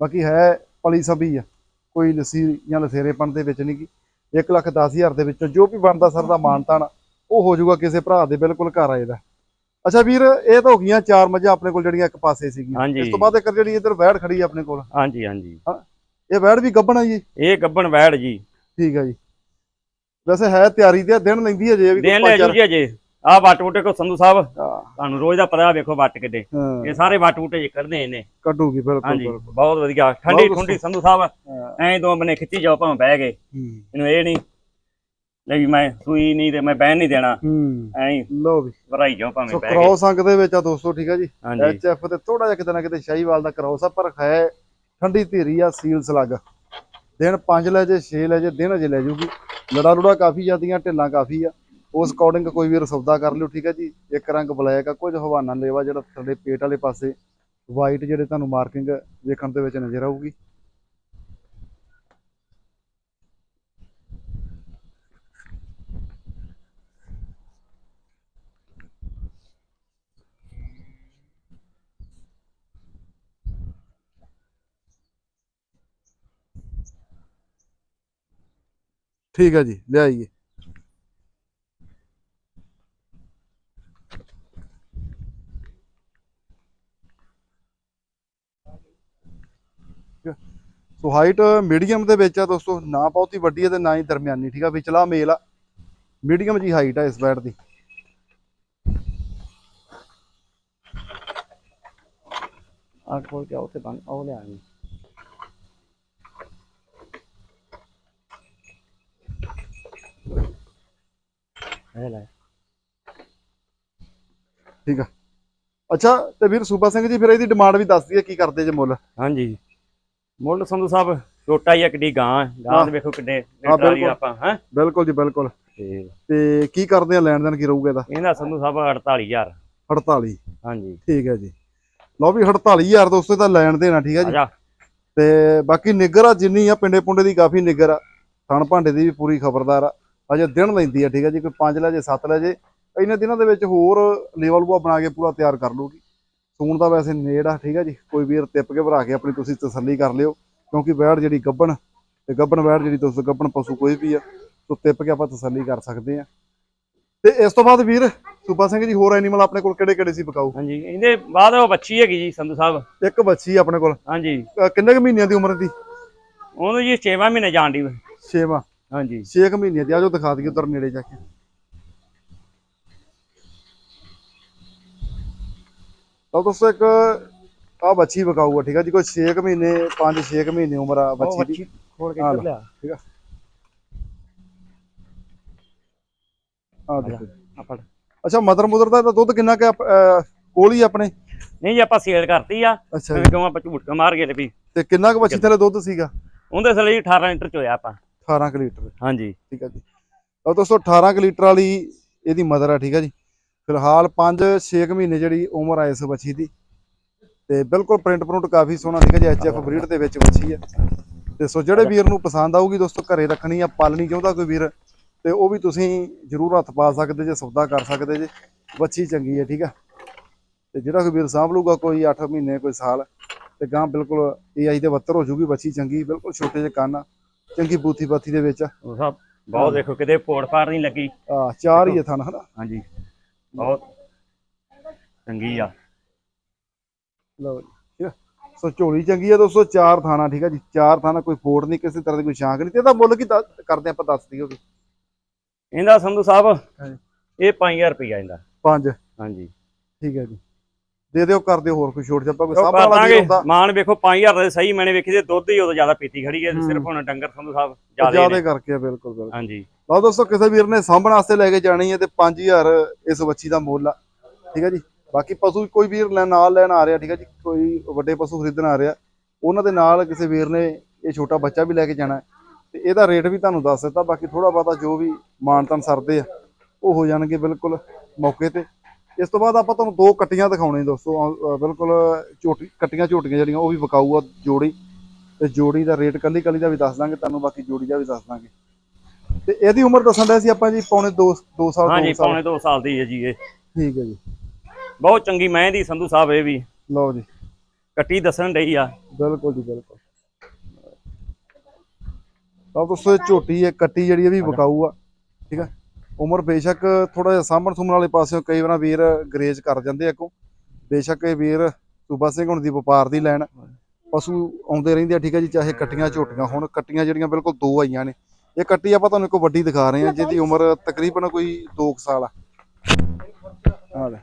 ਬਾਕੀ ਹੈ ਪਲੀ ਸਭੀ ਆ ਕੋਈ ਲੱਸੀ ਜਾਂ ਲਸੇਰੇਪਣ ਦੇ ਵਿੱਚ ਨਹੀਂ ਗੀ 1 ਲੱਖ 10000 ਦੇ ਵਿੱਚੋਂ ਜੋ ਵੀ ਬਣਦਾ ਸਰ ਦਾ ਮਾਨਤਾਨ ਉਹ ਹੋ ਜਾਊਗਾ ਕਿਸੇ ਭਰਾ ਦੇ ਬਿਲਕੁਲ ਘਰ ਆਏ ਦਾ। ਅੱਛਾ ਵੀਰ ਇਹ ਤਾਂ ਹੋ ਗਈਆਂ ਚਾਰ ਮੱਝਾਂ ਆਪਣੇ ਕੋਲ ਜਿਹੜੀਆਂ ਇੱਕ ਪਾਸੇ ਸੀਗੀਆਂ। ਹਾਂਜੀ। ਇਸ ਤੋਂ ਬਾਅਦ ਇੱਕ ਜਿਹੜੀ ਇੱਧਰ ਵੈੜ ਖੜੀ ਆ ਆਪਣੇ ਕੋਲ। ਹਾਂਜੀ ਹਾਂਜੀ। ਇਹ ਵੈੜ ਵੀ ਗੱਭਣ ਆ ਜੀ? ਇਹ ਗੱਬਣ ਵੈੜ ਜੀ। ਠੀਕ ਹੈ ਜੀ। ਵੈਸੇ ਹੈ ਤਿਆਰੀ ਤੇ ਆ, ਦਿਨ ਲੈਂਦੀ ਹੈ ਜੇ ਵੀ ਦੇਣ ਕੋਈ ਲੈ ਪੰਜ ਜੂ ਜੀ ਅਜੇ। ਆ ਵੱਟ ਬੂਟੇ ਕੋ ਸੰਧੂ ਸਾਹਿਬ। ਚਾਰ- ਤੁਹਾਨੂੰ ਰੋਜ਼ ਦਾ ਪਤਾ ਵੇਖੋ ਵੱਟ ਕਿੱਡੇ। ਹਾਂ, ਇਹ ਸਾਰੇ ਵੱਟ ਬੂਟੇ ਜੇ ਕਰਦੇ ਨੇ ਕੱਢੂਗੀ ਬਿਲਕੁਲ ਹਾਂਜੀ ਬਿਲਕੁਲ। ਬਹੁਤ ਵਧੀਆ। ਠੰਡੀ ਠੰਡੀ ਸੰਧੂ ਸਾਹਿਬ ਹਾਂ, ਐਂ ਦੋ ਬਨੇ ਖਿੱਚੀ ਜਾਓ ਭਾਵੇਂ ਬਹਿ ਗਏ। ਹੂੰ, ਇਹਨੂੰ ਇਹ ਨਹੀਂ ਲੈ ਵੀ ਮੈਂ ਸੂਈ ਨਹੀਂ ਤੇ ਮੈਂ ਬਹਿਣ ਨਹੀਂ ਦੇਣਾ। ਹੂੰ। ਐਂ ਹੀ ਲੋ ਵੀ। ਭਰਾਈ ਜਾਓ ਭਾਵੇਂ ਸੋ ਬਹਿ ਗਏ। ਕ੍ਰੋਸ ਅੰਕ ਦੇ ਵਿੱਚ ਆ ਦੋਸਤੋ ਠੀਕ ਆ ਜੀ? ਹਾਂਜੀ। ਐਚ ਐਫ ਤੇ ਥੋੜਾ ਜਿਹਾ ਕਿਤੇ ਨਾ ਕਿਤੇ ਸ਼ਾਹੀਵਾਲ ਦਾ ਕ੍ਰੋਸ ਆ ਪਰ ਹੈ ਠੰਡੀ ਧੀਰੀ ਆ ਸੀਲ ਸਲੱਗ ਦਿਨ 5 ਲੈ ਜੇ 6 ਲੈ ਜੇ ਦਿਨ ਅਜੇ ਲੈ ਜੂਗੀ। ਲੜਾ ਲੁੜਾ ਕਾਫੀ ਜਾਂਦੀਆਂ ਢਿੱਲਾਂ ਕਾਫੀ ਆ। ਉਸ ਅਕੋਰਡਿੰਗ ਕੋਈ ਵੀਰ ਸੌਦਾ ਕਰ ਲਿਓ ਠੀਕ ਆ ਜੀ? ਇੱਕ ਰੰਗ ਬਲੈਕ ਆ ਕੁਝ ਹਵਾਨਾ ਲੇਵਾ ਜਿਹੜਾ ਥੱਲੇ ਪੇਟ ਵਾਲੇ ਪਾਸੇ ਵਾਈਟ ਜਿਹੜੇ ਤੁਹਾਨੂੰ ਮਾਰਕਿੰਗ ਵੇਖਣ ਦੇ ਵਿੱਚ ਨਜ਼ਰ ਆਊਗੀ। ਠੀਕ ਹੈ ਜੀ ਲਿਆਈਏ ਸੋ ਹਾਈਟ ਮੀਡੀਅਮ ਦੇ ਵਿੱਚ ਆ ਦੋਸਤੋ, ਨਾ ਬਹੁਤੀ ਵੱਡੀ ਹੈ ਤੇ ਨਾ ਹੀ ਦਰਮਿਆਨੀ, ਠੀਕ ਆ? ਵਿਚਲਾ ਮੇਲ ਆ। ਮੀਡੀਅਮ ਜੀ ਹਾਈਟ ਆ ਇਸ ਬੈਟ ਦੀ। ਆ ਕੋਲ ਕੇ ਉੱਥੇ ਬੰਨ ਉਹ ਲਿਆ ਨਹੀਂ ਇਹ ਲੈ। ਠੀਕ ਆ। ਅੱਛਾ ਤੇ ਵੀਰ ਸੂਬਾ ਸਿੰਘ ਜੀ ਫਿਰ ਇਹਦੀ ਡਿਮਾਂਡ ਵੀ ਦੱਸ ਦਈਏ ਕੀ ਕਰਦੇ ਜੇ ਮੁੱਲ? ਹਾਂਜੀ। ਮੁੱਲ ਸੰਧੂ ਸਾਹਿਬ ਛੋਟਾ ਹੀ ਕਿੱਡੀ ਗਾਂ ਗਾਂ ਹਾਂ। ਦੇ ਵੇਖੋ ਹਾਂ, ਟਰਾਲੀ ਬਿਲਕੁਲ। ਆਪਾਂ ਹੈ? ਬਿਲਕੁਲ ਜੀ ਬਿਲਕੁਲ। ਤੇ ਤੇ ਕੀ ਕਰਦੇ ਆ ਲੈਣ ਦੇਣ ਕੀ ਰਹੂਗਾ ਇਹਦਾ? ਇਹਦਾ ਸੰਧੂ ਸਾਹਿਬ 48000 48 ਹਾਂਜੀ। ਠੀਕ ਹੈ ਜੀ। ਲਓ ਵੀ 48000 ਦੋਸਤੋ ਇਹਦਾ ਲੈਣ ਦੇਣਾ ਠੀਕ ਹੈ ਜਾ। ਤੇ ਬਾਕੀ ਨਿੱਗਰ ਆ ਜਿੰਨੀ ਆ ਪਿੰਡੇ ਪੁੰਡੇ ਦੀ ਕਾਫੀ ਨਿੱਗਰ ਆ। ਥਣ ਭਾਂਡੇ ਦੀ ਵੀ ਪੂਰੀ ਖਬਰਦਾਰ ਆ। ਅਜੇ ਦਿਨ ਲੈਂਦੀ ਆ ਠੀਕ ਹੈ ਜੀ ਕੋਈ 5 ਲੈ ਜੇ 7 ਲੈ ਜੇ ਇਹਨਾਂ ਦਿਨਾਂ ਦੇ ਵਿੱਚ ਹੋਰ ਲੇਵਲ ਲੂਆ ਬਣਾ ਕੇ ਪੂਰਾ ਤਿਆਰ ਕਰ ਲੂਗੀ ਸੂਣ ਦਾ ਵੈਸੇ ਨੇੜ ਆ ਠੀਕ ਹੈ ਜੀ ਕੋਈ ਵੀਰ ਟਿੱਪ ਕੇ ਭਰਾ ਕੇ ਆਪਣੀ ਤੁਸੀਂ ਤਸੱਲੀ ਕਰ ਲਿਓ ਕਿਉਂਕਿ ਵੈੜ ਜਿਹੜੀ ਗੱਬਣ ਤੇ ਗੱਬਣ ਵੈੜ ਜਿਹੜੀ ਦੋਸਤੋ ਗੱਬਣ ਪਸ਼ੂ ਕੋਈ ਵੀ ਆ ਸੋ ਟਿੱਪ ਕੇ ਆਪਾਂ ਤਸੱਲੀ ਕਰ ਸਕਦੇ ਆ। ਤੇ ਇਸ ਤੋਂ ਬਾਅਦ ਵੀਰ ਸੂਬਾ ਸਿੰਘ ਜੀ ਹੋਰ ਐਨੀਮਲ ਆਪਣੇ ਕੋਲ ਕਿਹੜੇ ਕਿਹੜੇ ਸੀ ਬਕਾਊ ਹਾਂਜੀ ਇਹਦੇ ਬਾਅਦ ਉਹ ਬੱਚੀ ਹੈਗੀ ਜੀ ਸੰਧੂ ਸਾਹਿਬ। ਇੱਕ ਬੱਚੀ ਆਪਣੇ ਕੋਲ। ਹਾਂਜੀ। ਕਿੰਨੇ ਕੁ ਮਹੀਨਿਆਂ ਦੀ ਉਮਰ ਦੀ? ਉਹਨੂੰ ਜੀ 6ਵਾਂ ਮਹੀਨੇ ਜਾਣ ਦੀ ਛੇਵਾਂ। ਹਾਂਜੀ। 6 ਮਹੀਨਿਆਂ ਦੀ ਆਜੋ ਦਿਖਾ ਦਈਏ ਉਧਰ ਨੇੜੇ ਜਾ ਕੇ। ਤਾਂ ਦੋਸਤੋ ਇੱਕ ਆ ਬੱਚੀ ਵਿਕਾਊਗਾ ਠੀਕ ਆ ਜੀ? ਕੋਈ 6 ਮਹੀਨੇ 5-6 ਮਹੀਨੇ ਉਮਰ ਆ ਬੱਚੀ ਦੀ। ਬੱਚੀ ਖੋਲ ਕੇ ਆ ਇੱਧਰ। ਲਿਆ। ਆ। ਦੇਖੋ ਜੀ। ਆ ਫੜ। ਅੱਛਾ ਮਦਰ ਮੁਦਰ ਦਾ ਇਹਦਾ ਦੁੱਧ ਕਿੰਨਾ ਕਿ ਕੋਲ ਹੀ ਆਪਣੇ? ਨਹੀਂ ਜੀ ਆਪਾਂ ਸੇਲ ਕਰਤੀ ਆ। ਜੀ। ਕਿਉਂ ਆਪਾਂ ਝੂਠ ਮਾਰ ਗਏ ਤੇ ਵੀ? ਤੇ ਕਿੰਨਾ ਕੁ ਬੱਚੀ ਥੱਲੇ ਦੁੱਧ ਸੀਗਾ? ਉਹਦੇ ਥਲੇ 18 ਲੀਟਰ ਚ ਹੋਇਆ ਆਪਾਂ। 18 ਕੁ ਲੀਟਰ। ਹਾਂਜੀ। ਠੀਕ ਆ ਜੀ। ਤਾਂ ਦੋਸਤੋ 18 ਕੁ ਲੀਟਰ ਵਾਲੀ ਇਹਦੀ ਮਦਰ ਆ ਠੀਕ ਆ ਜੀ। ਫਿਲਹਾਲ 5-6 ਮਹੀਨੇ ਜਿਹੜੀ ਉਮਰ ਆ ਇਸ ਬੱਚੀ ਦੀ। ਤੇ ਬਿਲਕੁਲ ਪ੍ਰਿੰਟ ਪ੍ਰਿੰਟ ਕਾਫੀ ਸੋਹਣਾ ਠੀਕ ਹੈ ਜੀ ਐਚਐਫ ਬਰੀਡ ਦੇ ਵਿੱਚ ਬੱਚੀ ਆ। ਤੇ ਸੋ ਜਿਹੜੇ ਵੀਰ ਨੂੰ ਪਸੰਦ ਆਊਗੀ ਦੋਸਤੋ ਘਰੇ ਰੱਖਣੀ ਆ ਪਾਲਣੀ ਚਾਹੁੰਦਾ ਕੋਈ ਵੀਰ ਤੇ ਉਹ ਵੀ ਤੁਸੀਂ ਜਰੂਰ ਹੱਥ ਪਾ ਸਕਦੇ ਜੇ ਸੌਦਾ ਕਰ ਸਕਦੇ ਜੇ। ਬੱਚੀ ਚੰਗੀ ਹੈ ਠੀਕ ਆ। ਤੇ ਜਿਹੜਾ ਕੋਈ ਵੀਰ ਸਾਂਭ ਲੂਗਾ ਕੋਈ 8 ਮਹੀਨੇ ਕੋਈ ਸਾਲ ਤੇ ਗਾਂ ਬਿਲਕੁਲ ਏਆਈ ਦੇ ਬੱਤਰ ਹੋ ਜੂਗੀ ਬੱਚੀ ਚੰਗੀ ਬਿਲਕੁਲ ਛੋਟੇ ਜਿਹੇ ਕੰਨ ਆ। ਚੰਗੀ ਬੂਥੀ ਬਾਥੀ ਦੇ ਵਿੱਚ ਆ। ਉਹ ਸਭ ਬਹੁਤ ਦੇਖੋ ਕਿਤੇ ਪੋੜ ਪਾੜ ਨਹੀਂ ਲੱਗੀ। ਆਹ, ਚਾਰ ਹੀ ਆ ਥਣ ਹਨਾ? ਹਾਂਜੀ। ਬਹੁਤ ਚੰਗੀ ਆ। ਲਓ ਜੀ। ਆ? ਸੋ ਝੋਲੀ ਚੰਗੀ ਆ ਦੋਸਤੋ ਚਾਰ ਥਾਣਾ ਠੀਕ ਆ ਜੀ? ਚਾਰ ਥਾਣਾ ਕੋਈ ਫੋੜ ਨਹੀਂ ਕਿਸੇ ਤਰ੍ਹਾਂ ਦੀ ਕੋਈ ਸ਼ਾਂਕ ਨਹੀਂ। ਤੇ ਇਹਦਾ ਮੁੱਲ ਕੀ ਕਰਦੇ ਆਪਾਂ ਦੱਸ ਦਈਏ ਵੀ। ਇਹਦਾ ਸੰਧੂ ਸਾਹਿਬ ਹਾਂਜੀ। ਇਹ 5000 ਰੁਪਇਆ ਇਹਦਾ। ਪੰਜ। ਹਾਂਜੀ। ਠੀਕ ਹੈ ਜੀ। ਦੇ ਦਿਓ ਕਰ ਦਿਓ ਹੋਰ ਕੋਈ ਛੋਟ ਛੱਪਾ ਕੋਈ ਉਹ ਸਭ ਕਰ ਵਾਲਾ ਦਾਂਗੇ। ਹੁੰਦਾ। ਮਾਨ ਵੇਖੋ 5000 ਦੇ ਸਹੀ ਮੈਨੇ ਵੇਖੀ ਤੇ ਦੁੱਧ ਹੀ ਉਦੋਂ ਜ਼ਿਆਦਾ ਪੀਤੀ ਖੜੀ ਹੈ। ਸਿਰਫ ਹੁਣ ਡੰਗਰ ਸੰਧੂ ਸਾਹਿਬ ਜ਼ਿਆਦਾ ਜ਼ਿਆਦਾ ਕਰਕੇ ਬਿਲਕੁਲ ਬਿਲਕੁਲ। ਹਾਂਜੀ। ਲਓ ਦੋਸਤੋ ਕਿਸੇ ਵੀਰ ਨੇ ਸਾਂਭਣ ਵਾਸਤੇ ਲੈ ਕੇ ਜਾਣੀ ਹੈ ਤੇ 5000 ਇਸ ਬੱਚੀ ਦਾ ਮੁੱਲ ਆ। ਠੀਕ ਹੈ ਜੀ? ਬਾਕੀ ਪਸ਼ੂ ਕੋਈ ਵੀਰ ਲੈ ਨਾਲ ਲੈਣ ਆ ਰਿਹਾ ਠੀਕ ਹੈ ਜੀ? ਕੋਈ ਵੱਡੇ ਪਸ਼ੂ ਖਰੀਦਣ ਆ ਰਿਹਾ। ਉਹਨਾਂ ਦੇ ਨਾਲ ਕਿਸੇ ਵੀਰ ਨੇ ਇਹ ਛੋਟਾ ਬੱਚਾ ਵੀ ਲੈ ਕੇ ਜਾਣਾ ਤੇ ਇਹਦਾ ਰੇਟ ਵੀ ਤੁਹਾਨੂੰ ਦੱਸ ਦਿੱਤਾ ਬਾਕੀ ਥੋੜਾ ਬਹੁਤਾ ਜੋ ਵੀ ਮਾਨਤਨ ਸਰਦੇ ਆ ਉਹ ਹੋ ਜਾਣਗੇ ਬਿਲਕੁਲ ਮੌਕੇ ਤੇ। ਇਸ ਤੋਂ ਬਾਅਦ ਆਪਾਂ ਤੁਹਾਨੂੰ ਦੋ ਕੱਟੀਆਂ ਦਿਖਾਉਣੇ ਦੋਸਤੋ ਬਿਲਕੁਲ ਝੋਟੀ ਕੱਟੀਆਂ ਝੋਟੀਆਂ ਜਿਹੜੀਆਂ ਉਹ ਵੀ ਵਿਕਾਊ ਆ ਜੋੜੀ। ਤੇ ਜੋੜੀ ਦਾ ਰੇਟ ਕੱਲੀ ਕੱਲੀ ਦਾ ਵੀ ਦੱਸ ਦਾਂਗੇ ਤੁਹਾਨੂੰ ਬਾਕੀ ਜੋੜੀ ਦਾ ਵੀ ਦੱਸ ਦਾਂਗੇ। ਤੇ ਇਹਦੀ ਉਮਰ ਦੱਸਣ ਦਾ ਸੀ ਆਪਾਂ ਜੀ ਪੌਣੇ 2 2 ਸਾਲ ਹਾਂਜੀ ਪੌਣੇ 2 ਸਾਲ ਦੀ ਹੈ ਜੀ ਇਹ। ਠੀਕ ਹੈ ਜੀ। ਬਹੁਤ ਚੰਗੀ ਮੈਂ ਦੀ ਸੰਧੂ ਸਾਹਿਬ ਇਹ ਵੀ। ਲਓ ਜੀ। ਕੱਟੀ ਦੱਸਣ ਡਈ ਆ। ਬਿਲਕੁਲ ਜੀ ਬਿਲਕੁਲ। ਤਾਂ ਦੋਸਤੋ ਇਹ ਝੋਟੀ ਹੈ ਕੱਟੀ ਜਿਹੜੀ ਇਹ ਵੀ ਵਿਕਾਊ ਆ ਠੀਕ ਆ ਉਮਰ ਬੇਸ਼ੱਕ ਥੋੜਾ ਜਿਹਾ ਸਾਂਭਣ ਸੁਮਣ ਵਾਲੇ ਪਾਸਿਓਂ ਕਈ ਵਾਰ ਵੀਰ ਗਰੇਜ ਕਰ ਜਾਂਦੇ ਆ ਅੱਗੋਂ। ਬੇਸ਼ੱਕ ਇਹ ਵੀਰ ਸੂਬਾ ਸਿੰਘ ਹੁਣ ਦੀ ਵਪਾਰ ਦੀ ਲੈਣ, ਪਸ਼ੂ ਆਉਂਦੇ ਰਹਿੰਦੇ ਆ, ਠੀਕ ਹੈ ਜੀ, ਚਾਹੇ ਕੱਟੀਆਂ ਝੋਟੀਆਂ ਹੋਣ, ਕੱਟੀਆਂ ਜਿਹੜੀਆਂ ਬਿਲਕੁਲ ਦੋ ਆਈਆਂ ਨੇ। ਇਹ ਕੱਟੀ ਆਪਾਂ ਤੁਹਾਨੂੰ ਇੱਕ ਵੱਡੀ ਦਿਖਾ ਰਹੇ ਹਾਂ, ਜਿਹਦੀ ਉਮਰ ਤਕਰੀਬਨ ਕੋਈ 2 ਸਾਲ ਆ। ਆ ਲੈ।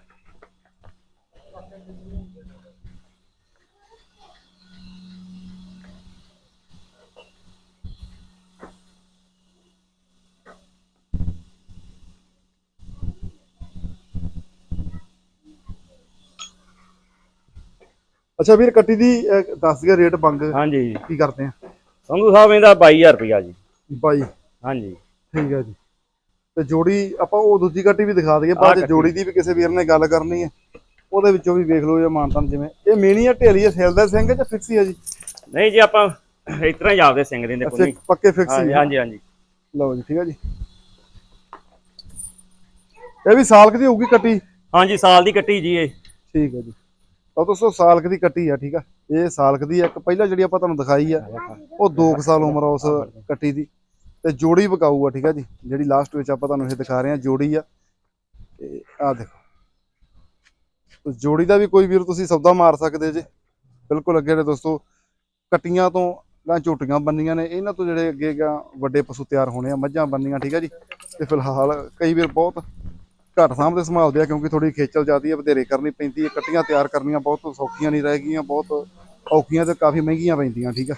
ਅੱਛਾ ਵੀਰ ਕੱਟੀ ਦੀ ਅਹ, ਦੱਸ ਗਿਆ ਰੇਟ ਬੰਗ। ਹਾਂਜੀ। ਕੀ ਕਰਦੇ ਆ? ਸੰਧੂ ਸਾਹਿਬ ਇਹਦਾ 22000 ਰੁਪਇਆ ਜੀ। ਬਾਈ। ਹਾਂਜੀ। ਠੀਕ ਹੈ ਜੀ। ਤੇ ਜੋੜੀ ਆਪਾਂ ਉਹ ਦੂਜੀ ਕੱਟੀ ਵੀ ਦਿਖਾ ਦਈਏ ਬਾਅਦ ਚ ਕੱਟੀ। ਜੋੜੀ ਦੀ ਵੀ ਕਿਸੇ ਵੀਰ ਨੇ ਗੱਲ ਕਰਨੀ ਹੈ ਉਹਦੇ ਵਿੱਚੋਂ ਵੀ ਵੇਖ ਲਓ ਇਹ ਮਾਨਤਨ ਜਿਵੇਂ। ਇਹ ਮੇਨੀ ਆ ਢੇਲੀ ਹੈ ਸੇਲ ਦਾ ਸਿੰਘ ਜਾਂ ਫਿਕਸ ਹੈ ਜੀ? ਨਹੀਂ ਜੀ ਆਪਾਂ ਇਸ ਤਰ੍ਹਾਂ ਹੀ ਆਪਦੇ ਸਿੰਘ ਦਿੰਦੇ ਕੋਈ ਨਹੀਂ ਫਿਕ- ਪੱਕੇ ਫਿਕਸ ਹਾਂਜੀ ਹਾਂਜੀ ਹਾਂਜੀ। ਲਓ ਜੀ ਠੀਕ ਹੈ ਜੀ। ਇਹ ਵੀ ਸਾਲਕ ਦੀ ਹੋਊਗੀ ਕੱਟੀ? ਹਾਂਜੀ ਸਾਲ ਦੀ ਕੱਟੀ ਜੀ ਇਹ। ਠੀਕ ਹੈ ਜੀ। ਤਾਂ ਦੋਸਤੋ, ਸਾਲਕ ਦੀ ਕੱਟੀ ਆ, ਠੀਕ ਆ? ਇਹ ਸਾਲਕ ਦੀ ਇੱਕ ਪਹਿਲਾਂ ਜਿਹੜੀ ਆਪਾਂ ਤੁਹਾਨੂੰ ਦਿਖਾਈ ਆ, ਉਹ 2 ਸਾਲ ਉਮਰ ਆ ਉਸ ਕੱਟੀ ਦੀ। ਤੇ ਜੋੜੀ ਵਿਕਾਊ ਆ, ਠੀਕ ਆ ਜੀ? ਜਿਹੜੀ ਲਾਸਟ ਵਿੱਚ ਆਪਾਂ ਤੁਹਾਨੂੰ ਇਹ ਦਿਖਾ ਰਹੇ ਆ, ਜੋੜੀ ਆ। ਤੇ ਆ ਦੇਖੋ। ਜੋੜੀ ਦਾ ਵੀ ਕੋਈ ਵੀਰ ਤੁਸੀਂ ਸੌਦਾ ਮਾਰ ਸਕਦੇ ਜੇ। ਬਿਲਕੁਲ ਅੱਗੇ ਨੇ ਦੋਸਤੋ, ਕੱਟੀਆਂ ਤੋਂ ਗਾਂ ਝੋਟੀਆਂ ਬੰਨੀਆਂ ਨੇ, ਇਹਨਾਂ ਤੋਂ ਜਿਹੜੇ ਅੱਗੇ ਗਾਂ ਵੱਡੇ ਪਸ਼ੂ ਤਿਆਰ ਹੋਣੇ ਆ, ਮੱਝਾਂ ਬੰਨੀਆਂ, ਠੀਕ ਆ ਜੀ? ਤੇ ਫਿਲਹਾਲ ਕਈ ਵੀਰ ਬਹੁਤ ਘੱਟ ਸਾਂਭਦੇ ਸੰਭਾਲਦੇ ਆ ਕਿਉਂਕਿ ਥੋੜੀ ਖੇਚਲ ਜਾਂਦੀ ਹੈ ਵਧੇਰੇ ਕਰਨੀ ਪੈਂਦੀ ਹੈ ਕੱਟੀਆਂ ਤਿਆਰ ਕਰਨੀਆਂ ਬਹੁਤ ਸੌਖੀਆਂ ਨਹੀਂ ਰਹਿ ਗਈਆਂ, ਬਹੁਤ ਔਖੀਆਂ ਤੇ ਕਾਫੀ ਮਹਿੰਗੀਆਂ ਪੈਂਦੀਆਂ, ਠੀਕ ਆ।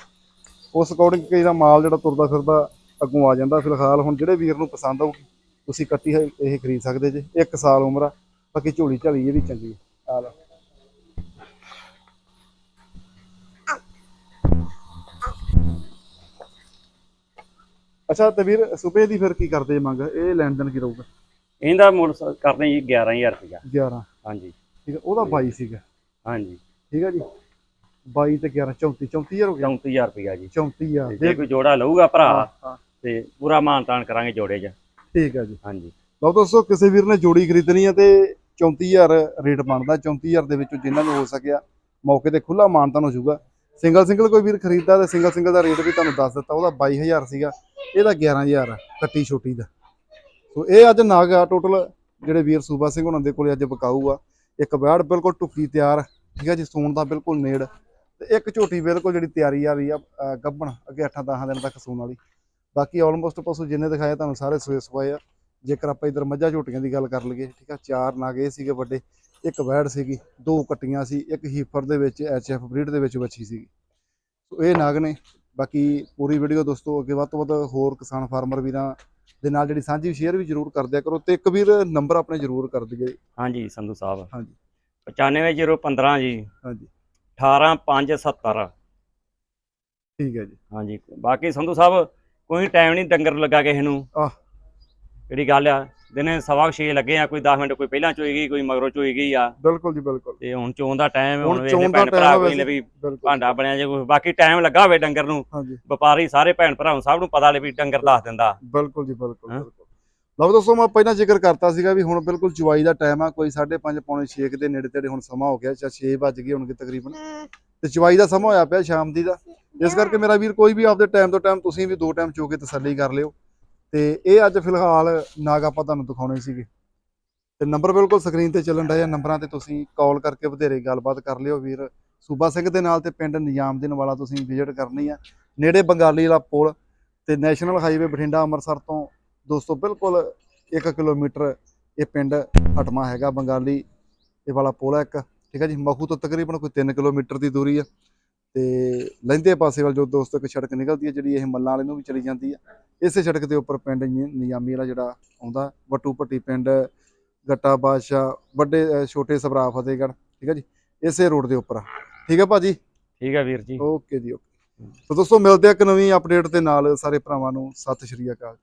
ਉਸ ਅਕੋਰਡਿੰਗ ਕਈ ਦਾ ਮਾਲ ਜਿਹੜਾ ਤੁਰਦਾ ਫਿਰਦਾ ਅੱਗੋਂ ਆ ਜਾਂਦਾ, ਫਿਲਹਾਲ ਹੁਣ ਜਿਹੜੇ ਵੀਰ ਨੂੰ ਪਸੰਦ ਆਊਗੀ, ਤੁਸੀਂ ਕੱਟੀ ਇਹ ਖਰੀਦ ਸਕਦੇ ਜੇ, ਇੱਕ ਸਾਲ ਉਮਰ ਆ, ਬਾਕੀ ਝੋਲੀ ਝਾਲੀ ਇਹ ਵੀ ਚੰਗੀ ਆ ਲਓ। ਅੱਛਾ ਤੇ ਵੀਰ ਸੁਪੇ ਦੀ ਫਿਰ ਕੀ ਕਰਦੇ ਮੰਗ? ਇਹ ਲੈਣ ਦੇਣ ਕੀ ਰਹੂਗਾ? ਇਹਦਾ ਮੁੱਲ ਸ- ਕਰਦੇ ਜੀ 11000 ਰੁਪਇਆ। 11 ਹਾਂਜੀ। ਠੀਕ ਹੈ ਉਹਦਾ 22 ਸੀਗਾ। ਹਾਂਜੀ। ਠੀਕ ਹੈ ਜੀ। 22 ਤੇ 11 34 34000 ਹੋ ਗਿਆ। 34000 ਰੁਪਇਆ ਜੀ। 34000 ਤੇ ਜੇ ਕੋਈ ਜੋੜਾ ਲਊਗਾ ਭਰਾ ਹਾਂ ਤੇ ਪੂਰਾ ਮਾਨਤਾਨ ਕਰਾਂਗੇ ਜੋੜੇ 'ਚ। ਠੀਕ ਹੈ ਜੀ। ਹਾਂਜੀ। ਲਓ ਦੋਸਤੋ ਕਿਸੇ ਵੀਰ ਨੇ ਜੋੜੀ ਖਰੀਦਣੀ ਹੈ ਤੇ 34000 ਰੇਟ ਬਣਦਾ। 34000 ਦੇ ਵਿੱਚੋਂ ਜਿਨ੍ਹਾਂ ਨੂੰ ਹੋ ਸਕਿਆ ਮੌਕੇ ਤੇ ਖੁੱਲਾ ਮਾਨਤਾਨ ਹੋ ਜਾਊਗਾ। ਸਿੰਗਲ ਸਿੰਗਲ ਕੋਈ ਵੀਰ ਖਰੀਦਦਾ ਤੇ ਸਿੰਗਲ ਸਿੰਗਲ ਦਾ ਰੇਟ ਵੀ ਤੁਹਾਨੂੰ ਦੱਸ ਦਿੱਤਾ। ਉਹਦਾ 22000 ਸੀਗਾ। ਇਹਦਾ 11000 ਆ ਕੱਟੀ ਛੋਟੀ ਦਾ। ਸੋ ਇਹ ਅੱਜ ਨਾਗ ਆ ਟੋਟਲ ਜਿਹੜੇ ਵੀਰ ਸੂਬਾ ਸਿੰਘ ਉਹਨਾਂ ਦੇ ਕੋਲੇ ਅੱਜ ਬਕਾਊ ਆ। ਇੱਕ ਬੈੜ ਬਿਲਕੁਲ ਟੁੱਕੀ ਤਿਆਰ, ਠੀਕ ਆ ਜੀ, ਸੂਣ ਦਾ ਬਿਲਕੁਲ ਨੇੜ। ਤੇ ਇੱਕ ਝੋਟੀ ਬਿਲਕੁਲ ਜਿਹੜੀ ਤਿਆਰੀ ਆ ਰਹੀ ਆ ਅਹ ਗੱਭਣ, ਅੱਗੇ 8-10 ਦਿਨ ਤੱਕ ਸੂਣ ਵਾਲੀ। ਬਾਕੀ ਆਲਮੋਸਟ ਪਸ਼ੂ ਜਿੰਨੇ ਦਿਖਾਏ ਤੁਹਾਨੂੰ ਸਾਰੇ ਸੂਏ ਸਵਾਏ ਆ। ਜੇਕਰ ਆਪਾਂ ਇਧਰ ਮੱਝਾਂ ਝੋਟੀਆਂ ਦੀ ਗੱਲ ਕਰ ਲਈਏ, ਠੀਕ ਆ, ਚਾਰ ਨਾਗ ਇਹ ਸੀਗੇ ਵੱਡੇ, ਇੱਕ ਵੈੜ ਸੀਗੀ, ਦੋ ਕੱਟੀਆਂ ਸੀ, ਇੱਕ ਹੀਫਰ ਦੇ ਵਿੱਚ, ਐਚਐਫ ਬਰੀਡ ਦੇ ਵਿੱਚ ਵੱਛੀ ਸੀਗੀ। ਸੋ ਇਹ ਨਾਗ ਨੇ, ਬਾਕੀ ਪੂਰੀ ਵੀਡੀਓ ਦੋਸਤੋ, ਅੱਗੇ ਵੱਧ ਤੋਂ ਵੱਧ ਹੋਰ ਕਿਸਾਨ ਫਾਰਮਰ ਵੀਰਾਂ ਦੇ ਨਾਲ ਜਿਹੜੀ ਸਾਂਝੀ ਸ਼ੇਅਰ ਵੀ ਜ਼ਰੂਰ ਕਰ ਦਿਆ ਕਰੋ ਤੇ ਇੱਕ ਵੀਰ ਨੰਬਰ ਆਪਣੇ ਜ਼ਰੂਰ ਕਰ ਦਈਏ ਹਾਂਜੀ ਸੰਧੂ ਸਾਹਿਬ। ਹਾਂਜੀ। 95015 ਜੀ। ਹਾਂਜੀ। 18570 ਠੀਕ ਹੈ ਜੀ। ਹਾਂਜੀ। ਬਾਕੀ ਸੰਧੂ ਸਾਹਿਬ ਕੋਈ ਟਾਈਮ ਨਹੀਂ ਡੰਗਰ ਲੱਗਾ ਕਿਸੇ ਨੂੰ। ਆਹ। ਜਿਹੜੀ ਗੱਲ ਆ ਦਿਨੇ ਸਵਾ ਕੁ ਛੇ ਲੱਗੇ ਆ ਕੋਈ 10 ਮਿੰਟ ਕੋਈ ਪਹਿਲਾਂ ਚੋਈ ਗਈ ਕੋਈ ਮਗਰੋਂ ਚੋਈ ਗਈ ਆ। ਬਿਲਕੁਲ ਜੀ ਬਿਲਕੁਲ। ਤੇ ਹੁਣ ਚੋਣ ਦਾ ਟਾਈਮ ਹੁਣ ਹੁਣ ਵੇਖਦੇ ਚੋਣ ਦਾ ਭੈਣ ਭਰਾ ਕੋਈ ਨੇ ਵੀ ਬਿਲਕੁਲ। ਭਾਂਡਾ ਬਣਿਆ ਜੇ ਕੋਈ ਬਾਕੀ ਟਾਈਮ ਲੱਗਾ ਹੋਵੇ ਡੰਗਰ ਨੂੰ ਹਾਂਜੀ। ਵਪਾਰੀ ਸਾਰੇ ਭੈਣ ਭਰਾਵਾਂ ਸਭ ਨੂੰ ਪਤਾ ਲੈ ਵੀ ਡੰਗਰ ਦੱਸ ਦਿੰਦਾ। ਬਿਲਕੁਲ ਜੀ ਬਿਲਕੁਲ ਹੈਂ? ਬਿਲਕੁਲ। ਲਓ ਦੋਸਤੋ ਮੈਂ ਪਹਿਲਾਂ ਜ਼ਿਕਰ ਕਰਤਾ ਸੀਗਾ ਵੀ ਹੁਣ ਬਿਲਕੁਲ ਚੁਵਾਈ ਦਾ ਟਾਈਮ ਆ ਕੋਈ 5:30 ਪੌਣੇ 6 ਦੇ ਨੇੜੇ ਤੇੜੇ ਹੁਣ ਸਮਾਂ ਹੋ ਗਿਆ ਚਾ 6 ਵੱਜ ਗਏ ਹੋਣਗੇ ਤਕਰੀਬਨ। ਤੇ ਚੁਵਾਈ ਦਾ ਸਮਾਂ ਹੋਇਆ ਪਿਆ ਸ਼ਾਮ ਦੀ ਦਾ। ਇਸ ਕਰਕੇ ਮੇਰਾ ਵੀਰ ਕੋਈ ਵੀ ਆਪਦੇ ਟਾਈਮ ਤੋਂ ਟਾਈਮ ਤੁਸੀਂ ਵੀ ਦੋ ਟਾਈਮ ਚੋ ਕੇ ਤਸੱਲੀ ਕਰ ਲਿਓ। ਤੇ ਇਹ ਅੱਜ ਫਿਲਹਾਲ ਨਾਗ ਆਪਾਂ ਤੁਹਾਨੂੰ ਦਿਖਾਉਣੇ ਸੀਗੇ। ਤੇ ਨੰਬਰ ਬਿਲਕੁਲ ਸਕਰੀਨ ਤੇ ਚੱਲਣ ਡਿਆ ਨੰਬਰਾਂ ਤੇ ਤੁਸੀਂ ਕਾਲ ਕਰਕੇ ਵਧੇਰੇ ਗੱਲਬਾਤ ਕਰ ਲਿਓ ਵੀਰ। ਸੂਬਾ ਸਿੰਘ ਦੇ ਨਾਲ ਤੇ ਪਿੰਡ ਨਿਜ਼ਾਮਦੀਨ ਵਾਲਾ ਤੁਸੀਂ ਵਿਜ਼ਿਟ ਕਰਨੀ ਆ। ਨੇੜੇ ਬੰਗਾਲੀ ਵਾਲਾ ਪੁਲ ਤੇ ਨੈਸ਼ਨਲ ਹਾਈਵੇ ਬਠਿੰਡਾ ਅੰਮ੍ਰਿਤਸਰ ਤੋਂ ਦੋਸਤੋ ਬਿਲਕੁਲ 1 ਕਿਲੋਮੀਟਰ ਇਹ ਪਿੰਡ ਹਟਮਾ ਹੈਗਾ ਬੰਗਾਲੀ। ਇਹ ਵਾਲਾ ਪੁਲ ਹੈ ਇੱਕ। ਠੀਕ ਹੈ ਜੀ ਮਖੂ ਤੋਂ ਤਕਰੀਬਨ ਕੋਈ 3 ਕਿਲੋਮੀਟਰ ਦੀ ਦੂਰੀ ਆ। ਤੇ ਲਹਿੰਦੇ ਪਾਸੇ ਵੱਲ ਜੋ ਦੋਸਤੋ ਇੱਕ ਸੜਕ ਨਿਕਲਦੀ ਹੈ ਜਿਹੜੀ ਇਹ ਮੱਲਾਂ ਵਾਲੇ ਨੂੰ ਵੀ ਚਲੀ ਜਾਂਦੀ ਆ ਇਸੇ ਸੜਕ ਦੇ ਉੱਪਰ ਪਿੰਡ ਨਿਯਾਮੀ ਵਾਲਾ ਜਿਹੜਾ ਆਉਂਦਾ ਵੱਟੂ ਭੱਟੀ ਪਿੰਡ ਗੱਟਾ ਬਾਦਸ਼ਾਹ ਵੱਡੇ ਛੋਟੇ ਸਭਰਾ ਫਤਿਹਗੜ੍ਹ ਠੀਕ ਹੈ ਜੀ? ਇਸੇ ਰੋਡ ਦੇ ਉੱਪਰ। ਠੀਕ ਹੈ ਭਾਜੀ? ਠੀਕ ਹੈ ਵੀਰ ਜੀ। ਓਕੇ ਜੀ ਓਕੇ। ਸੋ ਦੋਸਤੋ ਮਿਲਦੇ ਆ ਇੱਕ ਨਵੀਂ ਅਪਡੇਟ ਦੇ ਨਾਲ। ਸਾਰੇ ਭਰਾਵਾਂ ਨੂੰ ਸਤਿ ਸ਼੍ਰੀ ਅਕਾਲ।